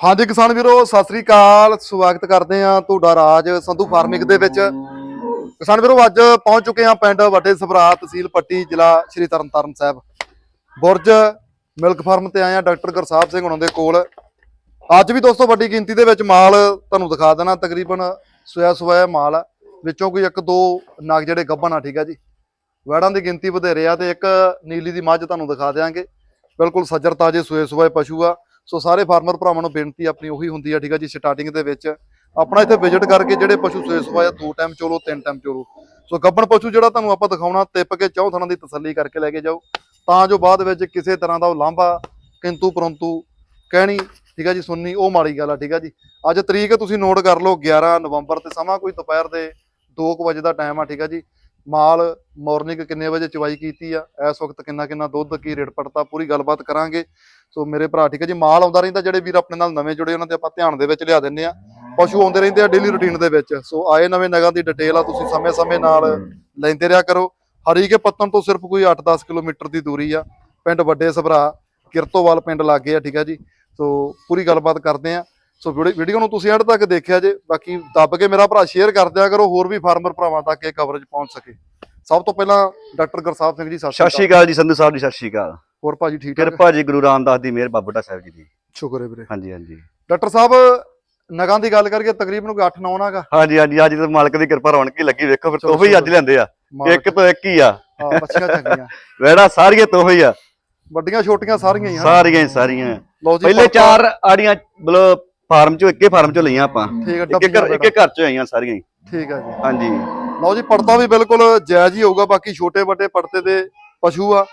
ਹਾਂਜੀ ਕਿਸਾਨ ਵੀਰੋ, ਸਤਿ ਸ੍ਰੀ ਅਕਾਲ। ਸਵਾਗਤ ਕਰਦੇ ਆ ਤੁਹਾਡਾ ਰਾਜ ਸੰਧੂ ਫਾਰਮਿੰਗ ਦੇ ਵਿੱਚ। ਕਿਸਾਨ ਵੀਰੋ, ਅੱਜ ਪਹੁੰਚ ਚੁੱਕੇ ਆ ਪਿੰਡ ਵੱਡੇ ਸਭਰਾ ਤਹਿਸੀਲ ਪੱਟੀ, ਜ਼ਿਲ੍ਹਾ ਸ਼੍ਰੀ ਤਰਨਤਾਰਨ ਸਾਹਿਬ। ਬੁਰਜ ਮਿਲਕ ਫਾਰਮ ਤੇ ਆਏ ਆ ਡਾਕਟਰ ਗੁਰਸਾਹਿਬ ਸਿੰਘ ਹੁਣਾਂ ਦੇ ਕੋਲ। ਅੱਜ ਵੀ ਦੋਸਤੋ ਵੱਡੀ ਗਿਣਤੀ ਦੇ ਵਿੱਚ ਮਾਲ ਤੁਹਾਨੂੰ ਦਿਖਾ ਦੇਣਾ, ਤਕਰੀਬਨ ਸੋਇਆ ਸੋਇਆ ਮਾਲ। ਆ ਵਿੱਚੋਂ ਕੋਈ ਇੱਕ, ਦੋ ਨਗ ਜਿਹੜੇ ਗੱਭਣ ਆ, ਠੀਕ ਆ ਜੀ। ਵੈੜਾਂ ਦੀ ਗਿਣਤੀ ਵਧੇਰੇ ਆ ਤੇ ਇੱਕ ਨੀਲੀ ਦੀ ਮੱਝ ਤੁਹਾਨੂੰ ਦਿਖਾ ਦਿਆਂਗੇ। ਬਿਲਕੁਲ ਸੱਜਰ ਤਾਜੇ ਸੋਏ ਸੋਏ ਪਸ਼ੂ ਆ। ਸੋ ਸਾਰੇ ਫਾਰਮਰ ਭਰਾਵਾਂ ਨੂੰ ਬੇਨਤੀ ਆਪਣੀ ਉਹੀ ਹੁੰਦੀ ਆ, ਠੀਕ ਆ ਜੀ ਸਟਾਰਟਿੰਗ ਦੇ ਵਿੱਚ। ਆਪਣਾ ਇੱਥੇ ਵਿਜ਼ਿਟ ਕਰਕੇ ਜਿਹੜੇ ਪਸ਼ੂ ਸੋਏ ਆ ਦੋ ਟਾਈਮ ਚੋਲੋ, ਤਿੰਨ ਟਾਈਮ ਚੋਲੋ। ਸੋ ਗੱਬਣ ਪਸ਼ੂ ਜਿਹੜਾ ਤੁਹਾਨੂੰ ਆਪਾਂ ਦਿਖਾਉਣਾ ਤਿੱਪ ਕੇ ਚੌਂ ਥਣਾ ਦੀ ਤਸੱਲੀ ਕਰਕੇ ਲੈ ਕੇ ਜਾਓ। ਤਾਂ ਜੋ ਬਾਅਦ ਵਿੱਚ ਕਿਸੇ ਤਰ੍ਹਾਂ ਦਾ ਉਹ ਲਾਂਭਾ, ਕਿੰਤੂ ਪਰੰਤੂ ਕਹਿਣੀ, ਠੀਕ ਆ ਜੀ, ਸੁਣਨੀ, ਉਹ ਮਾੜੀ ਗੱਲ ਆ, ਠੀਕ ਆ ਜੀ। ਅੱਜ ਤਰੀਕ ਤੁਸੀਂ ਨੋਟ ਕਰ ਲਓ 11 ਨਵੰਬਰ ਤੇ ਸਮਾਂ ਕੋਈ ਦੁਪਹਿਰ ਦੇ 2 ਵਜੇ ਦਾ ਟਾਈਮ ਆ, ਠੀਕ ਆ ਜੀ। ਮਾਲ ਮਾਰਨਿੰਗ ਕਿੰਨੇ ਵਜੇ ਚਵਾਈ ਕੀਤੀ ਆ, ਇਸ ਵਕਤ ਕਿੰਨਾ ਕਿੰਨਾ ਦੁੱਧ, ਕੀ ਰੇਟ ਪੜਤਾ, ਪੂਰੀ ਗੱਲਬਾਤ ਕਰਾਂਗੇ। ਸੋ ਮੇਰੇ ਭਰਾ ਠੀਕ ਹੈ ਜੀ? ਮਾਲ ਆਉਂਦਾ ਰਹਿੰਦਾ ਜਿਹੜੇ ਵੀਰ ਆਪਣੇ ਨਾਲ ਨਵੇਂ ਜੁੜੇ ਉਹਨਾਂ ਤੇ ਆਪਾਂ ਧਿਆਨ ਦੇ ਵਿੱਚ ਲਿਆ ਦਿੰਨੇ ਆ ਪਸ਼ੂ ਆਉਂਦੇ ਰਹਿੰਦੇ ਆ ਡੇਲੀ ਰੁਟੀਨ ਦੇ ਵਿੱਚ। ਸੋ ਆਏ ਨਵੇਂ ਨਗਾਂ ਦੀ ਡਿਟੇਲ ਆ ਤੁਸੀਂ ਸਮੇਂ-ਸਮੇਂ ਨਾਲ ਲੈਂਦੇ ਰਿਹਾ ਕਰੋ। ਹਰੀਕੇ ਪੱਤਨ ਤੋਂ ਸਿਰਫ ਕੋਈ 8-10 ਕਿਲੋਮੀਟਰ ਦੀ ਦੂਰੀ ਆ। ਪਿੰਡ ਵੱਡੇ ਸਭਰਾ ਕਿਰਤੋਵਾਲ ਪਿੰਡ ਲਾਗੇ ਆ ਠੀਕ ਆ ਜੀ? ਸੋ ਪੂਰੀ ਗੱਲਬਾਤ ਕਰਦੇ ਆ ਸੋ ਵੀਡੀ- ਵੀਡੀਓ ਨੂੰ ਤੁਸੀਂ ਐਂਡ ਤੱਕ ਦੇਖਿਆ ਜੇ ਬਾਕੀ ਦੱਬ ਕੇ ਮੇਰਾ ਭਰਾ ਸ਼ੇਅਰ ਕਰ ਦਿਆ ਕਰੋ ਹੋਰ ਵੀ ਫਾਰਮਰ ਭਰਾਵਾਂ ਤੱਕ ਇਹ ਕਵਰੇਜ ਪਹੁੰਚ ਸਕੇ। ਸਭ ਤੋਂ ਪਹਿਲਾਂ ਡਾਕਟਰ ਗੁਰਸਾਹਿਬ ਸਿੰਘ ਜੀ ਸਤਿ ਸ਼੍ਰੀ ਅਕਾਲ ਜੀ ਸੰਧੂ ਸਾਹਿਬ ਜੀ ਸਤਿ ਸ਼੍ਰੀ ਅਕਾਲ। ਹੋਰ ਭਾਜੀ ਠੀਕ ਠਾਕ? ਕਿਰਪਾ ਜੀ ਗੁਰੂ ਰਾਮਦਾਸ ਦੀ ਮਿਹਰ ਬਾਬੂਟਾ ਸਾਹਿਬ ਜੀ ਦੀ। ਸ਼ੁਕਰ ਹੈ ਵੀਰੇ। ਹਾਂਜੀ ਹਾਂਜੀ। ਡਾਕਟਰ ਸਾਹਿਬ ਨਗਾਂ ਦੀ ਗੱਲ ਕਰੀਏ ਤਕਰੀਬਨ ਕੋਈ 8 9 ਨਾਗਾ ਹਾਂਜੀ ਹਾਂਜੀ ਅੱਜ ਤਾਂ ਮਾਲਕ ਦੀ ਕਿਰਪਾ ਰੌਣਕ ਹੀ ਲੱਗੀ ਵੇਖੋ ਫਿਰ ਤੋਹਫੇ ਹੀ ਅੱਜ। ਲਿਆਂਦੇ ਆ। ਇੱਕ ਤੋਂ ਇੱਕ ਹੀ ਆ। ਹਾਂ ਬੱਚੀਆਂ ਚੰਗੀਆਂ। ਵੇੜਾ ਸਾਰੀਆਂ ਤੋਹਫੇ ਹੀ ਆ। ਵੱਡੀਆਂ ਛੋਟੀਆਂ ਸਾਰੀਆਂ ਹੀ ਸਾਰੀਆਂ ਸਾਰੀਆਂ। ਪਹਿਲੇ ਚਾਰ ਆੜੀਆਂ ਬਲੋ ਫਾਰਮ ਚੋਂ ਇੱਕੇ ਫਾਰਮ ਚੋਂ ਲਈਆਂ ਆਪਾਂ। ਠੀਕ ਹੈ ਇੱਕੇ ਇੱਕੇ ਘਰ ਚੋਂ ਆਈਆਂ ਸਾਰੀਆਂ ਹੀ। ਠੀਕ ਹੈ ਜੀ। ਹਾਂਜੀ। ਲਓ ਜੀ ਪੜਤਾ ਵੀ ਬਿਲਕੁਲ ਜਾਇਜ਼ ਹੀ ਹੋਊਗਾ ਬਾਕੀ ਛੋਟੇ ਵੱਡੇ ਪੜਤੇ ਦੇ ਪਸ਼ੂ ਆ।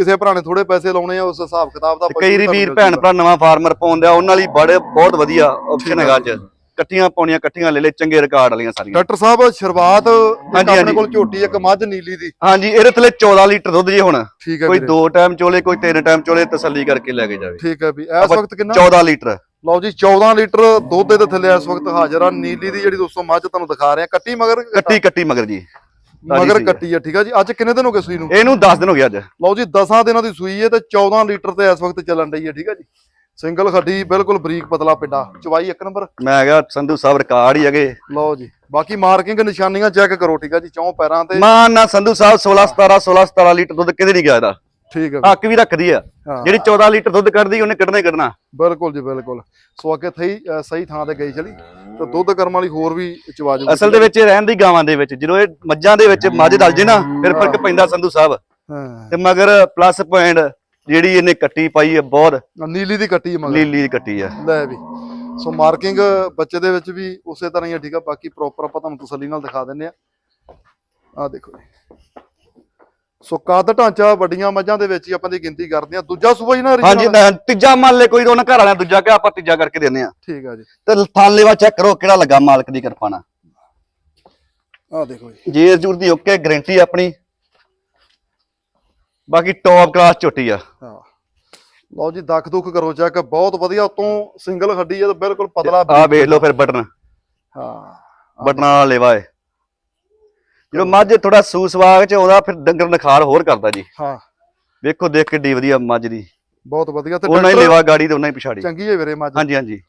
ਕਿਸੇ ਭਰਾ ਨੇ ਥੋੜੇ ਪੈਸੇ ਲਾਉਣੇ ਆ ਉਸ ਹਿਸਾਬ ਕਿਤਾਬ ਦਾ ਕਈ ਵੀਰ ਭੈਣ। ਭਰਾ ਨਵਾਂ ਫਾਰਮਰ ਪਾਉਂਦੇ ਆ ਉਹਨਾਂ ਲਈ ਬੜੇ ਬਹੁਤ ਵਧੀਆ ਆਪਸ਼ਨ ਹੈਗਾ ਅੱਜ। ਇਕੱਠੀਆਂ ਪਾਉਣੀਆਂ ਇਕੱਠੀਆਂ ਲੈ ਲੈ ਚੰਗੇ ਰਿਕਾਰਡ ਵਾਲੀਆਂ ਸਾਰੀਆਂ। ਡਾਕਟਰ ਸਾਹਿਬ ਸ਼ੁਰੂਆਤ ਆਪਣੇ। ਕੋਲ ਝੋਟੀ ਇੱਕ ਮੱਝ ਨੀਲੀ ਦੀ। ਹਾਂਜੀ ਇਹਦੇ ਥੱਲੇ 14 ਲੀਟਰ ਦੁੱਧ ਜੀ ਹੁਣ। ਕੋਈ ਦੋ ਟਾਈਮ ਚੋਲੇ ਕੋਈ ਤਿੰਨ ਟਾਈਮ ਚੋਲੇ ਤਸੱਲੀ ਕਰਕੇ ਲੈ ਕੇ ਜਾਵੇ। ਠੀਕ ਹੈ ਵੀ ਇਸ ਵਕਤ ਕਿੰਨਾ? 14 ਲੀਟਰ। ਲਓ ਜੀ 14 ਲੀਟਰ ਦੁੱਧ ਦੇ ਥੱਲੇ ਇਸ ਵਕਤ ਹਾਜ਼ਰ ਆ। ਨੀਲੀ ਦੀ ਜਿਹੜੀ ਦੋਸਤੋ ਮੱਝ ਤੁਹਾਨੂੰ ਦਿਖਾ ਰਹੇ ਆ। ਕੱਟੀ ਮਗਰ ਕੱਟੀ ਕੱਟੀ ਮਗਰ ਜੀ। ਮਗਰ। ਕੱਟੀ ਆ ਠੀਕ ਆ ਜੀ? ਅੱਜ ਕਿੰਨੇ ਦਿਨ ਹੋ ਗਏ ਸੂਈ ਨੂੰ? ਇਹਨੂੰ 10 ਦਿਨ ਹੋ ਗਏ ਅੱਜ। ਲਓ ਜੀ 10 ਦਿਨਾਂ ਦੀ ਸੂਈ ਹੈ ਤੇ 14 ਲੀਟਰ ਤੇ ਇਸ ਵਕਤ ਚੱਲਣ ਡਈ ਹੈ ਠੀਕ ਆ ਜੀ? ਸਿੰਗਲ ਖੱਡੀ ਬਿਲਕੁਲ ਬਰੀਕ ਪਤਲਾ ਪਿੰਡਾ। ਚਵਾਈ ਇੱਕ ਨੰਬਰ? ਮੈਂ ਕਿਹਾ ਸੰਧੂ ਸਾਹਿਬ ਰਿਕਾਰਡ ਹੀ ਹੈਗੇ। ਲਓ ਜੀ ਬਾਕੀ ਮਾਰਕਿੰਗ ਨਿਸ਼ਾਨੀਆਂ ਚੈੱਕ ਕਰੋ ਠੀਕ ਆ ਜੀ? ਚੌਂ ਪੈਰਾਂ ਤੇ ਮਾਨ ਨਾ ਸੰਧੂ ਸਾਹਿਬ 16 17 16 17 ਲੀਟਰ ਦੁੱਧ ਕਿਤੇ ਨਹੀਂ ਗਿਆ ਇਹਦਾ? ਠੀਕ ਹੈ ਹੱਕ ਵੀ ਰੱਖਦੀ ਆ। ਹਾਂ। ਜਿਹੜੀ 14 ਲੀਟਰ ਦੁੱਧ ਕੱਢਦੀ ਉਹਨੇ ਕੱਢਣਾ ਹੀ ਕੱਢਣਾ। ਬਿਲਕੁਲ ਜੀ ਬਿਲਕੁਲ। ਸੋ ਅੱਗੇ ਥਈ ਅ, ਸਹੀ ਥਾਂ ਤੇ ਗਈ ਚਲੀ। ਤੇ ਦੁੱਧ ਕਰਮ ਵਾਲੀ ਹੋਰ ਵੀ ਚਵਾ ਜੂਗੀ। ਅਸਲ ਦੇ ਵਿੱਚ ਇਹ ਰਹਿਣ ਦੀ ਗਾਵਾਂ ਦੇ ਵਿੱਚ ਜਦੋਂ ਇਹ ਮੱਝਾਂ ਦੇ ਵਿੱਚ ਮੱਝ ਦਲ ਜੇ ਨਾ ਫਿਰ ਫ਼ਰਕ ਪੈਂਦਾ ਸੰਧੂ ਸਾਹਿਬ। ਹਾਂ। ਤੇ ਮਗਰ ਪਲੱਸ ਪੁਆਇੰਟ ਜਿਹੜੀ ਇਹਨੇ ਕੱਟੀ ਪਾਈ ਹੈ ਬਹੁਤ। ਨੀਲੀ ਦੀ ਕੱਟੀ ਹੈ ਮਗਰ। ਲੀਲੀ ਦੀ ਕੱਟੀ ਆ। ਲੈ ਵੀ। ਸੋ ਮਾਰਕਿੰਗ ਬੱਚੇ ਦੇ ਵਿੱਚ ਵੀ ਉਸੇ ਤਰ੍ਹਾਂ ਹੀ ਆ ਠੀਕ ਆ। ਬਾਕੀ ਪ੍ਰੋਪਰ ਆਪਾਂ ਤੁਹਾਨੂੰ ਤਸੱਲੀ ਨਾਲ ਦਿਖਾ ਦਿੰਨੇ ਆ। ਆ ਦੇਖੋ ਜੀ। ਸੋ ਕੱਦ ਢਾਂਚਾ ਵੱਡੀਆਂ ਮੱਝਾਂ ਦੇ ਵਿੱਚ ਹੀ ਆਪਾਂ ਦੀ ਗਿਣਤੀ ਕਰਦੇ ਆ ਦੂਜਾ ਸੂਬਾ ਜੀ ਨਾ ਹਾਂਜੀ? ਨਾ, ਤੀਜਾ ਮੰਨ ਲੈ ਕੋਈ ਉਹਨਾਂ ਘਰ ਵਾਲਿਆਂ ਦੂਜਾ ਕਿ ਆਪਾਂ ਤੀਜਾ ਕਰਕੇ ਦਿੰਦੇ ਆ ਠੀਕ ਆ ਜੀ। ਤੇ ਥਾਲੇਵਾ ਚੈੱਕ ਕਰੋ ਕਿਹੜਾ ਲੱਗਾ ਮਾਲਕ ਦੀ ਕਿਰਪਾ ਨਾਲ। ਆ ਦੇਖੋ ਜੀ। ਜੇ ਜੂਰ ਦੀ ਓਕੇ ਗਾਰੰਟੀ ਆਪਣੀ। ਬਾਕੀ ਟੌਪ ਕਲਾਸ ਝੋਟੀ ਆ। ਹਾਂ। ਲਓ ਜੀ ਦੱਖ ਦੁੱਖ ਕਰੋ ਚੈੱਕ ਬਹੁਤ ਵਧੀਆ ਉਤੋਂ ਸਿੰਗਲ ਖੱਡੀ ਆ ਤੇ ਬਿਲਕੁਲ ਪਤਲਾ ਆ ਵੇਖ ਲਓ ਫਿਰ ਬਟਨ। ਹਾਂ। ਬਟਨਾਂ ਵਾਲਾ ਲੇਵਾ ਏ। ਜਦੋਂ ਮੱਝ ਥੋੜਾ ਸੂਸਵਾਗ ਚ ਆਉਂਦਾ ਫਿਰ ਡੰਗਰ ਨਖਾਰ ਹੋਰ ਕਰਦਾ ਜੀ। ਹਾਂ। ਵੇਖੋ ਦੇਖ ਕਿੱਡੀ ਵਧੀਆ ਮੱਝ ਦੀ। ਬਹੁਤ ਵਧੀਆ। ਤੇ ਉਹਨਾਂ ਹੀ ਲੇਵਾ ਗਾੜੀ ਤੇ ਉਹਨਾਂ ਹੀ ਪਿਛਾੜੀ। ਚੰਗੀ ਹੈ ਵੀਰੇ ਮੱਝ। ਹਾਂਜੀ ਹਾਂਜੀ।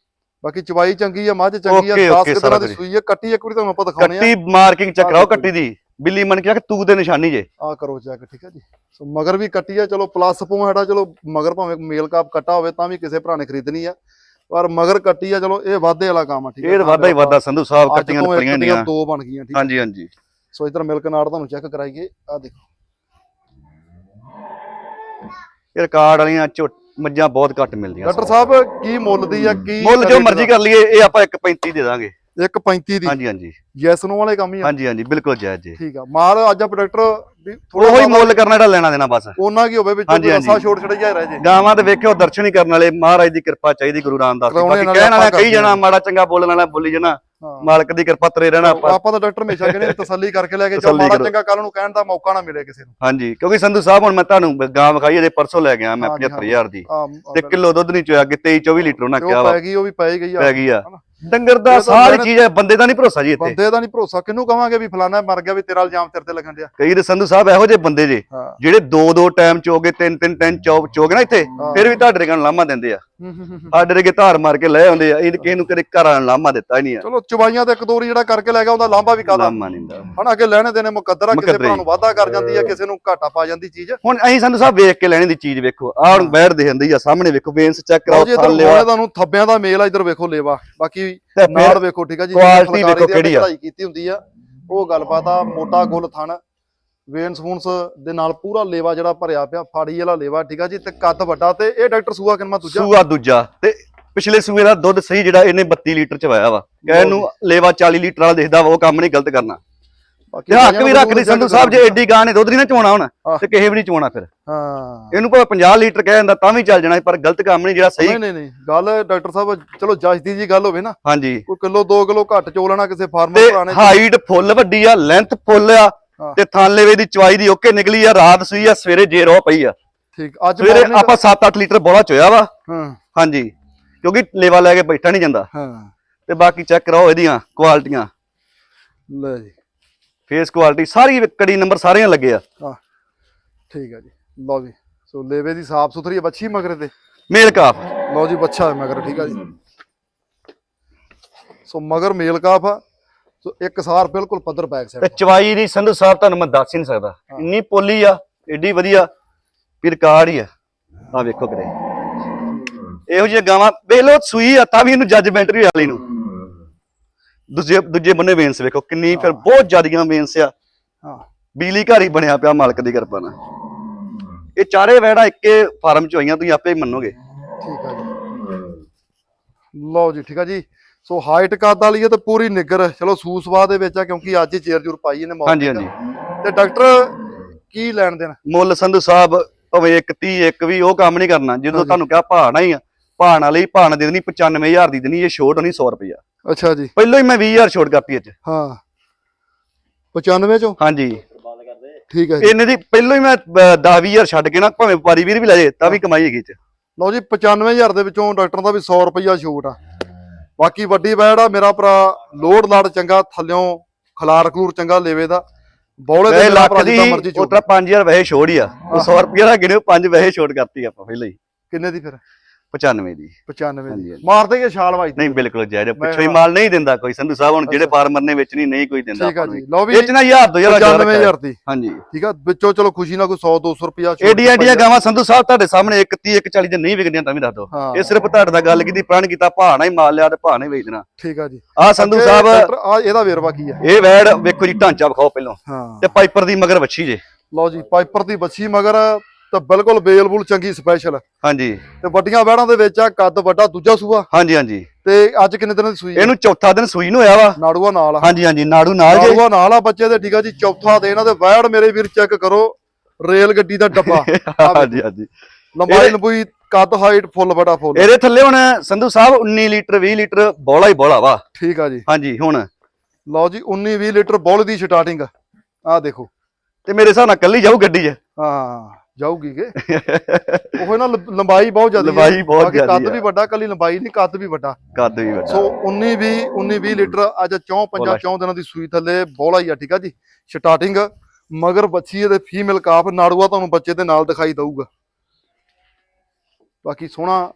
ਬਾਕੀ ਚਵਾਈ ਚੰਗੀ ਆ ਮੱਝ ਚੰਗੀ ਆ ਓਕੇ, 10 ਓਕੇ, ਦਿਨਾਂ ਸਾਰਾ ਦੀ। ਸੂਈ ਆ। ਕੱਟੀ ਇੱਕ ਵਾਰੀ ਤੁਹਾਨੂੰ ਆਪਾਂ ਦਿਖਾਉਣੇ ਆ। ਕੱਟੀ ਮਾਰਕਿੰਗ ਚੈੱਕ ਕਰਾਓ ਕੱਟੀ ਦੀ। ਬਿੱਲੀ ਮਨ ਕੇ ਤੂੰ ਦੇ ਨਿਸ਼ਾਨੀ ਜੇ। ਆ ਕਰੋ ਚੈੱਕ ਠੀਕ ਹੈ ਜੀ। ਸੋ ਮਗਰ ਵੀ ਕੱਟੀ ਆ ਚਲੋ ਪਲੱਸ ਪੁਆਇੰਟ ਆ ਚਲੋ ਮਗਰ ਭਾਵੇਂ ਮੇਲ ਕਾਪ ਕੱਟਾ ਹੋਵੇ ਤਾਂ ਵੀ ਕਿਸੇ ਭਰਾ ਨੇ ਖਰੀਦਣੀ ਆ। ਪਰ ਮਗਰ ਕੱਟੀ ਆ ਚਲੋ ਇਹ ਵਾਧੇ ਵਾਲਾ ਕੰਮ ਆ ਠੀਕ ਇਹ ਤਾਂ ਵਾਧਾ ਹੀ ਵਾਧਾ ਸੰਧੂ ਸਾਹਿਬ ਕੱਟੀਆਂ ਦੀਆਂ ਦੀਆਂ ਦੋ ਬਣ ਗਈਆਂ ਠੀਕ ਹੈ ਹਾਂਜੀ ਹਾਂਜੀ। ਸੋ ਇਧਰ ਮਿਲਕ ਨਾੜ ਤੁਹਾਨੂੰ ਚੈੱਕ ਕਰਾਈਏ। ਆ ਦੇਖੋ। ਇਹ ਰਿਕਾਰਡ ਵਾਲੀਆਂ ਮੱਝਾਂ ਬਹੁਤ ਘੱਟ ਮਿਲਦੀਆਂ। ਡਾਕਟਰ ਸਾਹਿਬ ਕੀ ਮੁੱਲ ਦੀ ਆ ਕੀ ਮੁੱਲ ਜੋ ਮਰਜ਼ੀ ਕਰ ਲਈਏ ਇਹ ਆਪਾਂ 1.35 ਦੇ ਦਾਂਗੇ। 1.35 ਦੀ? ਹਾਂਜੀ ਹਾਂਜੀ। ਯੈਸ ਨੋ ਵਾਲੇ ਕੰਮ ਹੀ ਆ? ਹਾਂਜੀ ਹਾਂਜੀ ਬਿਲਕੁਲ ਜਾਇਜ਼ ਜੀ। ਠੀਕ ਆ। ਮਾਲ ਅੱਜ ਆਪਾਂ ਡਾਕਟਰ ਵੀ ਉਹੋ ਹੀ ਮੁੱਲ ਕਰਨਾ ਜਿਹੜਾ ਲੈਣਾ ਦੇਣਾ ਬਸ। ਉਹਨਾਂ ਕੀ ਹੋਵੇ ਵਿੱਚ ਰਸਾ। ਛੋੜ ਛੜ ਜਾਇ ਰਹਿ ਜੇ। ਗਾਵਾਂ ਤੇ ਵੇਖਿਓ ਦਰਸ਼ਨ ਹੀ ਕਰਨ ਵਾਲੇ ਮਹਾਰਾਜ ਦੀ ਕਿਰਪਾ ਚਾਹੀਦੀ ਗੁਰੂ ਰਾਮਦਾਸ ਦੀ। ਬਾਕੀ ਕਹਿਣ ਵਾਲਾ ਕਹੀ ਜਾਣਾ। ਮਾੜਾ ਚੰਗਾ ਬੋਲਣ ਵਾਲਾ ਬੋਲੀ ਜਾਣਾ। ਮਾਲਕ ਦੀ ਕਿਰਪਾ ਤਰੇ ਰਹਿਣਾ ਆਪਾਂ ਆਪਾਂ। ਤਾਂ ਡਾਕਟਰ ਹਮੇਸ਼ਾ ਕਹਿੰਦੇ ਤਸੱਲੀ ਕਰਕੇ ਲੈ ਕੇ ਤਸੱਲੀ ਮਾੜਾ। ਚੰਗਾ ਕੱਲ ਨੂੰ ਕਹਿਣ ਦਾ ਮੌਕਾ ਨਾ ਮਿਲੇ ਕਿਸੇ ਨੂੰ। ਹਾਂਜੀ ਕਿਉਂਕਿ ਸੰਧੂ ਸਾਹਿਬ ਹੁਣ ਮੈਂ ਤੁਹਾਨੂੰ ਗਾਂ ਵਿਖਾਈ ਇਹਦੇ ਪਰਸੋਂ ਲੈ ਗਿਆ ਮੈਂ ਹਾਂਜੀ, 75000 ਦੀ। ਤੇ ਕਿਲੋ ਦੁੱਧ ਨਹੀਂ ਚੋਇਆ ਕਿ 23 24 ਲੀਟਰ ਉਹਨਾਂ ਉਹ ਕਿਹਾ ਵਾ। ਪੈ ਗਈ ਉਹ ਵੀ ਪੈ ਗਈ ਆ। ਪੈ ਗਈ ਆ? ਡੰਗਰ ਦਾ ਸਾਰੀ ਚੀਜ਼ ਹੈ ਬੰਦੇ ਦਾ ਨਹੀਂ ਭਰੋਸਾ ਜੀ ਇੱਥੇ। ਬੰਦੇ ਦਾ ਨਹੀਂ ਭਰੋਸਾ। ਕਿਹਨੂੰ ਕਵਾਂਗੇ ਵੀ ਫਲਾਣਾ ਮਰ ਗਿਆ ਵੀ ਤੇਰਾ ਇਲਜ਼ਾਮ ਤੇਰੇ ਤੇ ਲੱਗਣ ਡਿਆ? ਕਈ ਦੇ ਸੰਧੂ ਸਾਹਿਬ ਇਹੋ ਜਿਹੇ ਬੰਦੇ ਜੇ ਹਾਂ। ਜਿਹੜੇ ਦੋ ਦੋ ਟਾਈਮ ਚੋਗੇ ਤਿੰਨ ਤਿੰਨ ਟਾਈਮ ਚੌਕ ਚੋਗੇ ਨਾ ਇੱਥੇ ਹਾਂ। ਫਿਰ ਵੀ ਤੁਹਾਡੇ ਰਗਣ ਲਾਮਾ ਦਿੰਦੇ ਆ। ਹੂੰ, ਹੂੰ, ਹੂੰ, ਹੂੰ। ਸਾਡੇ ਰਗੇ ਧਾਰ ਮਾਰ ਕੇ ਲੈ ਆਉਂਦੇ ਆ ਇਹ ਕਿਸੇ ਨੂੰ ਕਦੇ ਘਰਾਂ ਲਾਮਾ ਦਿੱਤਾ ਹੀ ਨਹੀਂ ਆ। ਚਲੋ ਚਵਾਈਆਂ ਤੇ ਇੱਕ ਦੋ ਵਾਰੀ ਜਿਹੜਾ ਕਰਕੇ ਲੈ ਗਿਆ ਉਹਦਾ ਲਾਂਭਾ ਵੀ ਕਾਦਾ ਲਾਮਾ ਨਹੀਂ ਦਾ ਹਨਾ ਅੱਗੇ ਲੈਣੇ ਦੇਣੇ ਮੁਕੱਦਰ ਆ ਕਿਸੇ ਮੁਕੱਦਰ ਭਰਾ ਹੀ। ਨੂੰ ਵਾਧਾ ਕਰ ਜਾਂਦੀ ਆ ਕਿਸੇ ਨੂੰ ਘਾਟਾ ਪਾ ਜਾਂਦੀ ਚੀਜ਼। ਹੁਣ ਅਸੀਂ ਸੰਧੂ ਸਾਹਿਬ ਵੇਖ ਕੇ ਲੈਣੇ ਦੀ ਚੀਜ਼ ਵੇਖੋ ਆਹ ਹੁਣ ਬੈਠ ਦੇ ਹੁੰਦੀ ਆ ਸਾਹਮਣੇ ਵੇਖੋ ਬੇਨਸ ਚੈੱਕ ਲਓ ਕਰਾਓ ਜੀ ਇਧਰ ਥਾਂ ਲਿਆ ਮੋਹਣੇ ਤੁਹਾਨੂੰ ਥੱਬਿਆਂ ਦਾ ਮੇਲ ਆ ਇਧਰ ਵੇਖੋ ਲੇਵਾ। ਬਾਕੀ ਤੇ ਨਾਲ ਵੇਖੋ ਠੀਕ ਆ ਜੀ ਫੁਲਕਾਰੀ ਵੇਖੋ ਕਿਹੜੀ ਆ। ਕਢਾਈ ਕੀਤੀ ਹੁੰਦੀ ਆ ਉਹ ਗੱਲਬਾਤ ਆ ਮੋਟਾ ਗੁੱਲ ਥਣ ਵੇਨ ਸਪੂਨਸ ਦੇ ਨਾਲ ਪੂਰਾ ਲੇਵਾ ਜਿਹੜਾ ਭਰਿਆ ਪਿਆ ਫਾੜੀ ਵਾਲਾ ਲੇਵਾ ਠੀਕ ਆ ਜੀ ਤੇ ਕੱਦ ਵੱਡਾ ਤੇ ਇਹ ਡਾਕਟਰ ਸੂਆ ਕਿਨਮਾ ਦੂਜਾ ਸੂਆ ਦੂਜਾ ਤੇ ਪਿਛਲੇ ਸੂਏ ਦਾ ਦੁੱਧ ਸਹੀ ਜਿਹੜਾ ਇਹਨੇ 32 ਲੀਟਰ ਚ ਵਾਇਆ ਵਾ ਕਹਿਣ ਨੂੰ ਲੇਵਾ 40 ਲੀਟਰ ਵਾਲਾ ਦਿਖਦਾ ਵਾ ਉਹ ਕੰਮ ਨਹੀਂ ਗਲਤ ਕਰਨਾ ਤੇ ਹੱਕ ਵੀ ਰੱਖਦੀ ਸੰਧੂ ਸਾਹਿਬ ਜੇ ਐਡੀ ਗਾਂ ਨੇ ਦੁੱਧ ਨਹੀਂ ਨਾ ਚੋਣਾ ਹੁਣ। ਤੇ ਕਿਸੇ ਵੀ ਨਹੀਂ ਚੋਣਾ ਫਿਰ। ਹਾਂ। ਇਹਨੂੰ ਭਾਵੇਂ 50 ਲੀਟਰ ਕਹਿ ਜਾਂਦਾ ਤਾਂ ਵੀ ਚੱਲ ਜਾਣਾ ਪਰ ਗਲਤ ਕੰਮ ਨਹੀਂ ਜਿਹੜਾ ਸਹੀ। ਨਹੀਂ ਨਹੀਂ ਨਹੀਂ ਗੱਲ ਡਾਕਟਰ ਸਾਹਿਬ ਚਲੋ ਜੱਜਦੀ ਜੀ ਗੱਲ ਹੋਵੇ ਨਾ। ਹਾਂਜੀ। ਕੋਈ ਕਿਲੋ 2 ਕਿਲੋ ਘੱਟ ਚੋ ਲੈਣਾ ਕਿਸੇ ਫਾਰਮਰ ਨੇ ਹਾਈਟ ਫੁੱਲ ਵੱਡੀ ਆ ਲੈਂਥ ਫੁੱਲ ਆ। ਤੇ ਥਾਂਲੇਵੇ ਦੀ ਚਵਾਈ ਦੀ ਓਕੇ ਨਿਕਲੀ ਆ ਰਾਤ ਸੂਈ ਆ ਸਵੇਰੇ ਜੇ ਰੋ ਪਈ ਆ। ਠੀਕ ਅੱਜ ਸਵੇਰੇ ਆਪਾਂ 7-8 ਲੀਟਰ ਬੋਲਾ ਚੋਇਆ ਵਾ। ਹਾਂ। ਹਾਂਜੀ ਕਿਉਂਕਿ ਲੇਵਾ ਲੈ ਕੇ ਬੈਠਾ ਨਹੀਂ ਜਾਂਦਾ। ਹਾਂ। ਤੇ ਬਾਕੀ ਚੈੱਕ ਕਰਾਓ ਇਹਦੀਆਂ ਕੁਆਲਿਟੀਆਂ। ਲੈ ਜੀ। ਫੇਸ ਕੁਆਲਿਟੀ ਸਾਰੀ ਕੜੀ ਨੰਬਰ ਸਾਰਿਆਂ ਲੱਗੇ ਆ। ਹਾਂ ਠੀਕ ਹੈ ਜੀ। ਲਓ ਜੀ ਸੋ ਲੇਵੇ ਦੀ ਸਾਫ਼ ਸੁਥਰੀ ਬੱਚੀ ਮਗਰ ਤੇ? ਮੇਲ ਕਾਫ। ਲਓ ਜੀ ਬੱਚਾ ਹੈ ਮਗਰ ਠੀਕ ਆ ਜੀ। ਸੋ ਮਗਰ ਮੇਲ ਕਾਫ ਆ ਸੋ ਇੱਕ ਸਾਰ ਬਿਲਕੁਲ ਪੱਧਰ ਬੈਕ ਤੇ ਸਾਈਡ ਚਵਾਈ ਦੀ ਸੰਧੂ ਸਾਹਿਬ ਤੁਹਾਨੂੰ ਮੈਂ ਦੱਸ ਹੀ ਨਹੀਂ ਸਕਦਾ। ਇੰਨੀ ਪੋਲੀ ਆ ਏਡੀ ਵਧੀਆ ਫਿਰ ਕਾਰ ਹੀ ਆ। ਆ ਵੇਖੋ ਕਿਤੇ। ਇਹੋ ਜਿਹੀ ਗਾਵਾਂ ਵੇਖ ਲਓ ਸੂਈ ਆ ਤਾਂ ਵੀ ਇਹਨੂੰ ਜੱਜਮੈਂਟਰੀ ਵਾਲੀ ਨੂੰ। ਦੂਜੇ ਦੂਜੇ ਬੰਨੇ ਵੇਨਸ ਵੇਖੋ ਕਿੰਨੀ ਫਿਰ ਬਹੁਤ ਜ਼ਿਆਦੀਆਂ ਵੇਨਸ ਆ। ਹਾਂ। ਬਿਜਲੀ ਘਰ ਹੀ ਬਣਿਆ ਪਿਆ ਮਾਲਕ ਦੀ ਕਿਰਪਾ ਨਾਲ। ਇਹ ਚਾਰੇ ਵੈੜਾ ਇੱਕੇ ਫਾਰਮ ਚ ਹੋਈਆਂ ਤੁਸੀਂ ਆਪੇ ਹੀ ਮੰਨੋਗੇ। ਠੀਕ ਆ ਜੀ। ਲਓ ਜੀ ਠੀਕ ਆ ਜੀ। ਸੋ ਹਾਈਟ ਕੱਦ ਵਾਲੀ ਹੈ ਤੇ ਪੂਰੀ ਨਿੱਗਰ ਚਲੋ ਸੂਸਵਾ ਦੇ ਵਿੱਚ ਆ ਕਿਉਂਕਿ ਅੱਜ ਹੀ ਚੇਰ ਜੁਰ ਪਾਈ ਇਹਨੇ ਹਾਂਜੀ morning ਹਾਂਜੀ। ਤੇ ਡਾਕਟਰ ਕੀ ਲੈਣ ਦੇਣ? ਮੁੱਲ ਸੰਧੂ ਸਾਹਿਬ ਭਾਵੇਂ ਇੱਕ 30 ਇੱਕ ਵੀ ਉਹ ਕੰਮ ਨਹੀਂ ਕਰਨਾ ਜਦੋਂ ਤੁਹਾਨੂੰ ਕਿਹਾ ਭਾਣਾ ਹੀ ਆ ਭਾਣਾ ਲਈ ਭਾਣਾ ਦੇ ਦੇਣੀ 95000 ਦੀ ਦੇਣੀ ਇਹ ਛੋਟ ਨਹੀਂ 100 ਰੁਪਇਆ ਅੱਛਾ ਜੀ। ਪਹਿਲਾਂ ਹੀ ਮੈਂ 20000 ਛੋਟ ਕਰਤੀ ਅੱਜ। ਹਾਂ। 95 ਚੋਂ? ਹਾਂਜੀ। ਠੀਕ ਹੈ ਜੀ। ਇਹਨੇ ਦੀ ਪਹਿਲਾਂ ਹੀ ਮੈਂ 10 20000 ਛੱਡ ਕੇ ਨਾ ਭਾਵੇਂ ਵਪਾਰੀ ਵੀਰ ਵੀ ਲੈ ਜੇ ਤਾਂ ਵੀ ਕਮਾਈ ਹੈਗੀ ਚ। ਲਓ ਜੀ 95000 ਦੇ ਵਿੱਚੋਂ ਡਾਕਟਰ ਦਾ ਵੀ 100 ਰੁਪਈਆ ਛੂਟ ਆ। ਬਾਕੀ ਵੱਡੀ ਬੈੜ ਆ ਮੇਰਾ ਭਰਾ ਲੋਡ ਲਾੜ ਚੰਗਾ ਥੱਲਿਓਂ ਖਲਾਰ ਖਲੂਰ ਚੰਗਾ ਲੇਵੇ ਦਾ। ਬੌਲੇ ਦੇ ਲੱਖ ਦੀ ਤਾਂ 5000 ਵੈਸੇ ਛੋੜ ਹੀ ਆ। ਉਹ 100 ਰੁਪਏ ਦਾ ਗਿਣਿਓ 5 ਵੈਸੇ ਛੋਟ ਕਰਤੀ ਆਪਾਂ ਪਹਿਲਾਂ ਹੀ। ਕਿੰਨੇ ਦੀ ਫਿਰ? 95 ਦੀ। 95 ਹਾਂਜੀ, ਦੀ। ਹਾਂਜੀ। ਮਾਰ ਦੇਗੇ ਛਾਲ ਵਾਈ ਨਹੀਂ ਬਿਲਕੁਲ ਜਾਇਜ਼ ਪਿੱਛੋਂ ਹੀ ਮਾਲ ਨਹੀਂ ਦਿੰਦਾ ਕੋਈ। ਸੰਧੂ ਸਾਹਿਬ ਹੁਣ ਜਿਹੜੇ ਫਾਰਮਰ ਨੇ ਵਿੱਚ ਨਹੀਂ ਨਹੀਂ ਕੋਈ ਦਿੰਦਾ ਠੀਕ ਆ ਜੀ। ਲਓ ਵੀ ਨਾ 1000 2000 ਦਾ। 95000 ਹਾਂਜੀ। ਠੀਕ ਆ। ਵਿੱਚੋਂ ਚਲੋ ਖੁਸ਼ੀ ਨਾਲ ਕੋਈ 100 200 ਰੁਪਿਆ ਏਡੀਆਂ ਏਡੀਆਂ ਗਾਵਾਂ ਸੰਧੂ ਸਾਹਿਬ ਤੁਹਾਡੇ ਸਾਹਮਣੇ 1 30 1 40 ਦੇ ਨਹੀਂ ਵਿਕਦੀਆਂ ਤਾਂ ਵੀ ਦੱਸ ਦਿਓ। ਹਾਂ। ਇਹ ਸਿਰਫ ਤੁਹਾਡੇ ਦਾ ਗੱਲ ਕੀਤੀ ਪ੍ਰਣ ਕੀਤਾ ਭਾਣਾ ਹੀ ਮਾਲ ਲਿਆ ਤੇ ਭਾਣਾ ਹੀ ਵੇਚਣਾ ਠੀਕ ਆ ਜੀ। ਆ ਸੰਧੂ ਸਾਹਿਬ ਡਾਕਟਰ ਆ ਇਹਦਾ ਵੇਰਵਾ ਕੀ ਆ? ਇਹ ਵੈੜ ਵੇਖੋ ਜੀ ਢਾਂਚਾ ਵਿਖਾਓ ਪਹਿਲਾਂ। ਹਾਂ। ਤੇ ਪਾਈਪਰ ਦੀ ਮਗਰ ਵੱਛੀ ਜੇ। ਲਓ ਜੀ ਪਾਈਪਰ ਦੀ ਬੱਚੀ ਮਗਰ ਤਾਂ ਬਿਲਕੁਲ ਬੇਲਬੁਲ ਚੰਗੀ ਸਪੈਸ਼ਲ ਹਾਂਜੀ। ਤੇ ਵੱਡੀਆਂ ਵੈੜਾਂ ਦੇ ਵਿੱਚ ਆ ਕੱਦ ਵੱਡਾ ਦੂਜਾ ਸੂਆ। ਹਾਂਜੀ ਹਾਂਜੀ। ਤੇ ਅੱਜ ਕਿੰਨੇ ਦਿਨਾਂ ਦੀ ਸੂਈ? ਇਹਨੂੰ ਚੌਥਾ ਦਿਨ ਸੂਈ ਨੂੰ ਹੋਇਆ ਵਾ। ਨਾੜੂਆ ਨਾਲ ਹਾਂਜੀ ਹਾਂਜੀ ਨਾੜੂ ਨਾਲ ਜੇ। ਨਾੜੂਆ ਨਾਲ ਆ ਬੱਚੇ ਦੇ ਠੀਕ ਆ ਜੀ ਚੌਥਾ ਦੇ ਇਹਨਾਂ ਦੇ ਵੈੜ ਮੇਰੇ ਵੀਰ ਚੈੱਕ ਕਰੋ ਰੇਲ ਗੱਡੀ ਦਾ ਡੱਬਾ। ਹਾਂਜੀ ਹਾਂਜੀ। ਲੰਬਾਈ ਲੰਬੂਈ ਕੱਦ ਹਾਈਟ ਫੁੱਲ ਵੱਡਾ ਫੁੱਲ ਇਹਦੇ ਥੱਲੇ ਹੁਣ ਸੰਧੂ ਸਾਹਿਬ 19 ਲੀਟਰ 20 ਲੀਟਰ ਬੋਲਾ ਹੀ ਬੋਲਾ ਵਾ। ਠੀਕ ਆ ਜੀ। ਹਾਂਜੀ ਹੁਣ। ਲਓ ਜੀ 19 20 ਲੀਟਰ ਬੋਲ ਦੀ ਸਟਾਰਟਿੰਗ ਆ। ਦੇਖੋ। ਤੇ ਮੇਰੇ ਹਿਸਾਬ ਨਾਲ ਕੱਲੀ ਜਾਊ ਗੱਡੀ 'ਚ। ਹਾਂ। ਜਾਊਗੀ ਕਿ? ਉਹ ਨਾ ਲੰਬਾਈ ਬਹੁਤ ਜ਼ਿਆਦਾ ਲੰਬਾਈ ਬਹੁਤ ਜ਼ਿਆਦੀ ਕੱਦ ਆ। ਵੀ ਵੱਡਾ ਕੱਲੀ ਲੰਬਾਈ ਨਹੀਂ ਕੱਦ ਵੀ ਵੱਡਾ। ਕੱਦ ਵੀ ਵੱਡਾ। ਸੋ 19 20 19 20 ਲੀਟਰ ਅੱਜ ਚੌਂ ਪੰਜਾਂ ਬੋਲਾ। ਚੌਂ ਦਿਨਾਂ ਦੀ ਸੂਈ ਥੱਲੇ ਬੋਲਾ ਹੀ ਆ ਠੀਕ ਆ ਜੀ? ਸਟਾਰਟਿੰਗ ਮਗਰ ਬੱਚੀ ਇਹਦੇ ਫੀਮੇਲ ਕਾਫ ਨਾੜੂਆ ਤੁਹਾਨੂੰ ਬੱਚੇ ਦੇ ਨਾਲ ਦਿਖਾਈ ਦਊਗਾ। ਬਾਕੀ ਸੋਹਣਾ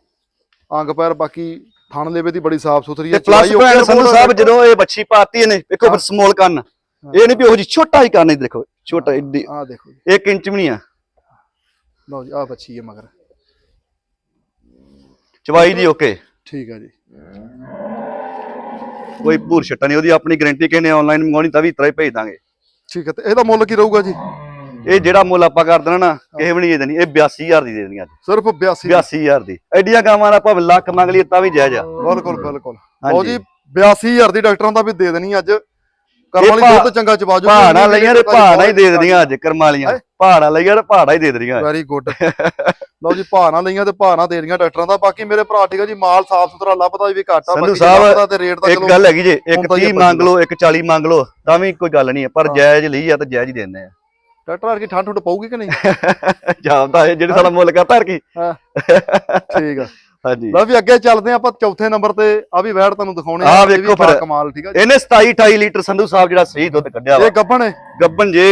ਅੰਗ ਪੈਰ ਬਾਕੀ ਥਣ ਲੇਵੇ ਦੀ ਬੜੀ ਸਾਫ਼ ਸੁਥਰੀ ਹੈ। Plus point Sandhu Sahib. ਜਦੋਂ ਇਹ ਬੱਚੀ ਪਾਤੀ ਇਹਨੇ ਫਿਰ ਸਮੋਲ ਕੰਨ। ਇਹ ਨਹੀਂ ਵੀ ਉਹ ਜੀ ਛੋਟਾ ਹੀ ਕੰਨ ਇਹ ਦੇਖੋ ਛੋਟਾ ਆਹ ਦੇਖੋ ਜੀ। 1 ਇੰਚ ਵੀ ਨਹੀਂ ਆ। ਲਓ ਜੀ ਆ ਬੱਚੀ ਹੈ ਮਗਰ। ਚਵਾਈ ਦੀ ਓਕੇ ਠੀਕ ਹੈ ਜੀ। ਕੋਈ ਭੂਰ ਛੱਟਾ ਨਹੀਂ ਉਹਦੀ ਆਪਣੀ ਗਾਰੰਟੀ ਕਹਿੰਦੇ ਆਨਲਾਈਨ ਮੰਗਾਉਣੀ ਤਾਂ ਵੀ ਇਤਰਾ ਹੀ ਭੇਜ ਦਾਂਗੇ। ਠੀਕ ਹੈ ਤੇ ਇਹਦਾ ਮੁੱਲ ਕੀ ਰਹੂਗਾ ਜੀ? ਇਹ ਜਿਹੜਾ ਮੁੱਲ ਆਪਾਂ ਕਰ ਦੇਣਾ ਨਾ ਕਿਸੇ ਵੀ ਨਹੀਂ ਦੇ ਦੇਣੀ ਇਹ 82000 ਦੀ ਦੇ ਦੇਣੀ ਅੱਜ। ਸਿਰਫ 82 82000 ਦੀ। ਐਡੀਆਂ ਗਾਵਾਂ ਦਾ ਭਾਵੇਂ ਲੱਖ ਮੰਗ ਲਈਏ ਤਾਂ ਵੀ ਜਾਇਜ਼ ਆ। ਬਿਲਕੁਲ ਬਿਲਕੁਲ। ਲਓ ਜੀ 82000 ਦੀ ਡਾਕਟਰਾਂ ਦਾ ਵੀ ਦੇ ਦੇਣੀ ਅੱਜ। ਕਰਮ ਵਾਲੀ ਦੁੱਧ ਚੰਗਾ ਚਵਾ ਜੋ ਪਹਾੜਾ ਲਈਆਂ ਤੇ ਪਹਾੜਾ ਹੀ ਦੇ ਦੇਣੀਆਂ ਅੱਜ ਕਰਮਾਂ ਵਾਲੀਆਂ। ਪਹਾੜਾ ਲਈਆਂ ਤੇ ਪਹਾੜਾ ਹੀ ਦੇ ਦੇਣੀਆਂ। ਵੈਰੀ ਗੁੱਡ ਲਓ ਜੀ ਭਾਣਾ ਲਈਆਂ ਤੇ ਭਾਣਾ ਦੇ ਰਹੀਆਂ ਡਾਕਟਰਾਂ ਦਾ। ਬਾਕੀ ਮੇਰੇ ਭਰਾ ਠੀਕ ਹੈ ਜੀ ਮਾਲ ਸਾਫ਼ ਸੁਥਰਾ ਲੱਭਦਾ ਵੀ ਘਾਟਾ ਸੰਧੂ ਬਾਕੀ ਸਾਹਿਬ, ਲੱਭਦਾ ਤੇ ਰੇਟ ਦਾ ਇੱਕ ਗੱਲ ਹੈਗੀ ਜੇ ਇੱਕ ਹੁਣ ਤਾਂ 30 ਇਹ ਮੰਗ ਲਓ ਇੱਕ 40 ਮੰਗ ਲਓ ਤਾਂ ਵੀ ਕੋਈ ਗੱਲ ਨਹੀਂ ਹੈ ਪਰ ਜਾਇਜ਼ ਲਈ ਆ ਤਾਂ ਜਾਇਜ਼ ਹੀ ਦਿੰਦੇ ਆ। ਡਾਕਟਰ ਆ ਕੀ ਠੰਡ ਠੁੰਡ ਪਊਗੀ ਕਿ ਨਹੀਂ? ਇਹ ਜਿਹੜੇ ਸਾਡਾ ਮੁੱਲ ਕਰਤਾ ਹਰ ਕੀ। ਹਾਂ। ਠੀਕ ਆ। ਹਾਂਜੀ। ਲਓ ਵੀ ਅੱਗੇ ਚੱਲਦੇ ਆ ਆਪਾਂ ਚੌਥੇ ਨੰਬਰ ਤੇ। ਆ ਵੀ ਵੈੜ ਤੁਹਾਨੂੰ ਦਿਖਾਉਣੇ ਵੀ ਵੇਖੋ ਫਿਰ। ਕਮਾਲ ਠੀਕ ਆ ਇਹਨੇ 27 28 ਲੀਟਰ ਸੰਧੂ ਸਾਹਿਬ ਜਿਹੜਾ ਸਹੀ ਦੁੱਧ ਕੱਢਿਆ ਵਾ। ਇਹ ਗੱਬਣ ਹੈ ਗੱਬਨ ਜੇ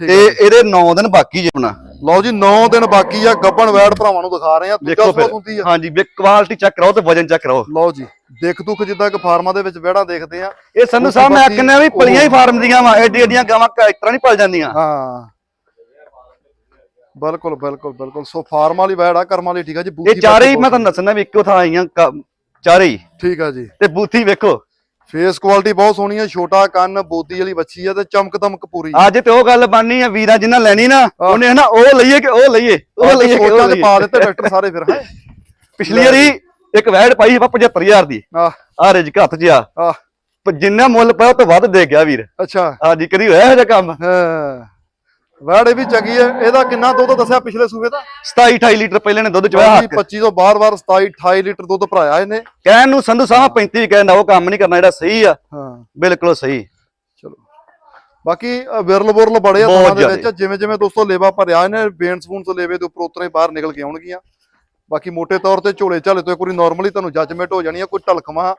ਤੇ ਇਹਦੇ 9 ਦਿਨ ਬਾਕੀ ਜੇ ਆਪਣਾ। ਲਓ ਜੀ 9 ਦਿਨ ਬਾਕੀ ਆ ਗੱਬਣ ਵੈੜ ਭਰਾਵਾਂ ਨੂੰ ਦਿਖਾ ਰਹੇ ਆ। ਦੂਜਾ ਫਿਰ। ਹੁੰਦੀ ਆ। ਹਾਂਜੀ ਵੀ ਕੁਆਲਿਟੀ ਚੈੱਕ ਕਰਾਓ ਤੇ ਵਜਨ ਚੈੱਕ ਕਰਾਓ। ਲਓ ਜੀ ਦੇਖ ਦੁੱਖ ਜਿੱਦਾਂ ਕਿ ਫਾਰਮਾਂ ਦੇ ਵਿੱਚ ਵੈੜਾਂ ਦੇਖਦੇ ਆ। ਇਹ ਸੰਧੂ ਸਾਹਿਬ ਮੈਂ ਆਖਣਾ ਵੀ ਪਲੀਆਂ ਹੀ ਫਾਰਮ ਦੀਆਂ ਵਾ ਐਡੀ ਐਡੀਆਂ ਗਾਵਾਂ ਇਸ ਤਰ੍ਹਾਂ ਨਹੀਂ ਪਲ ਜਾਂਦੀਆਂ। ਹਾਂ। ਬਿਲਕੁਲ ਬਿਲਕੁਲ ਬਿਲਕੁਲ। ਸੋ ਫਾਰਮ ਵਾਲੀ ਵੈੜ ਆ ਕਰਮ ਵਾਲੀ ਠੀਕ ਆ ਜੀ ਬੂਥੀ ਇਹ ਚਾਰੇ ਹੀ ਮੈਂ ਤੁਹਾਨੂੰ ਦੱਸਣਾ ਵੀ ਇੱਕੋ ਥਾਂ ਆਈਆਂ ਚਾਰੇ ਹੀ। ਠੀਕ ਆ ਜੀ। ਤੇ ਬੂਥੀ ਵੇਖੋ। ਫੇਸ ਕੁਆਲਿਟੀ ਬਹੁਤ ਸੋਹਣੀ ਆ ਛੋਟਾ ਕੰਨ ਬੋਦੀ ਵਾਲੀ ਬੱਚੀ ਆ ਤੇ ਚਮਕ ਦਮਕ ਪੂਰੀ। ਅੱਜ ਤੇ ਉਹ ਗੱਲ ਬਣਨੀ ਆ ਵੀਰਾਂ ਜਿੰਨਾ ਲੈਣੀ ਨਾ ਉਹਨੇ ਹਨਾ ਉਹ ਲਈਏ ਕਿ ਉਹ ਲਈਏ? ਉਹ ਲਈਏ ਕਿ ਉਹ ਲਈਏ? ਪਾ ਦਿੱਤੇ ਡਾਕਟਰ ਸਾਰੇ ਫਿਰ ਹੈ? ਪਿਛਲੀ ਵਾਰੀ ਇੱਕ ਵੈੜ ਪਾਈ ਆਪਾਂ 75000 ਦੀ। ਆ ਆ ਰਿਜਕ ਹੱਥ 'ਚ ਆ। ਜਿੰਨਾ ਮੁੱਲ ਪਿਆ ਉਹ ਤੋਂ ਵੱਧ ਦੇ ਗਿਆ ਵੀਰ। ਅੱਛਾ। ਹਾਂਜੀ ਕਦੀ ਹੋਇਆ ਇਹੋ ਕੰਮ? ਹਾਂ। ਵੈੜ ਇਹ ਵੀ ਚੰਗੀ ਹੈ। ਇਹਦਾ ਕਿੰਨਾ ਦੁੱਧ ਦੱਸਿਆ ਪਿਛਲੇ ਸੂਬੇ ਦਾ? 27 28 ਲੀਟਰ ਪਹਿਲੇ ਨੇ ਦੁੱਧ ਚਵਾਇਆ ਹੱਕ 25 ਤੋਂ ਬਾਰ-ਬਾਰ 27 28 ਲੀਟਰ ਦੁੱਧ ਭਰਾਇਆ ਇਹਨੇ। ਕਹਿਣ ਨੂੰ ਸੰਧੂ ਸਾਹਿਬ 35 ਕਹਿੰਦਾ ਉਹ ਕੰਮ ਨਹੀਂ ਕਰਨਾ ਜਿਹੜਾ ਸਹੀ ਆ। ਹਾਂ। ਬਿਲਕੁਲ ਸਹੀ। ਚਲੋ। ਬਾਕੀ ਵਿਰਲ ਬੁਰਲ ਬੜੇ ਆ ਥਾਂ ਦੇ। ਵਿੱਚ। ਜਿਵੇਂ ਜਿਵੇਂ ਦੋਸਤੋ ਲੇਵਾ ਭਰਿਆ ਇਹਨੇ ਬੇਨ ਸਪੂਨ ਤੋਂ ਲੇਵੇ ਦੇ ਉੱਪਰ ਉਤਰੇ ਬਾਹਰ ਨਿਕਲ ਕੇ ਆਉਣਗੀਆਂ। ਬਾਕੀ ਮੋٹے ਤੌਰ ਤੇ ਝੋਲੇ ਝਾਲੇ ਤੋਂ ਵਾਰੀ ਨਾਰਮਲੀ ਤੁਹਾਨੂੰ ਜੱਜਮੈਂਟ ਹੋ ਜਾਣੀ ਆ ਕੋਈ ਢਲਕਵਾਂ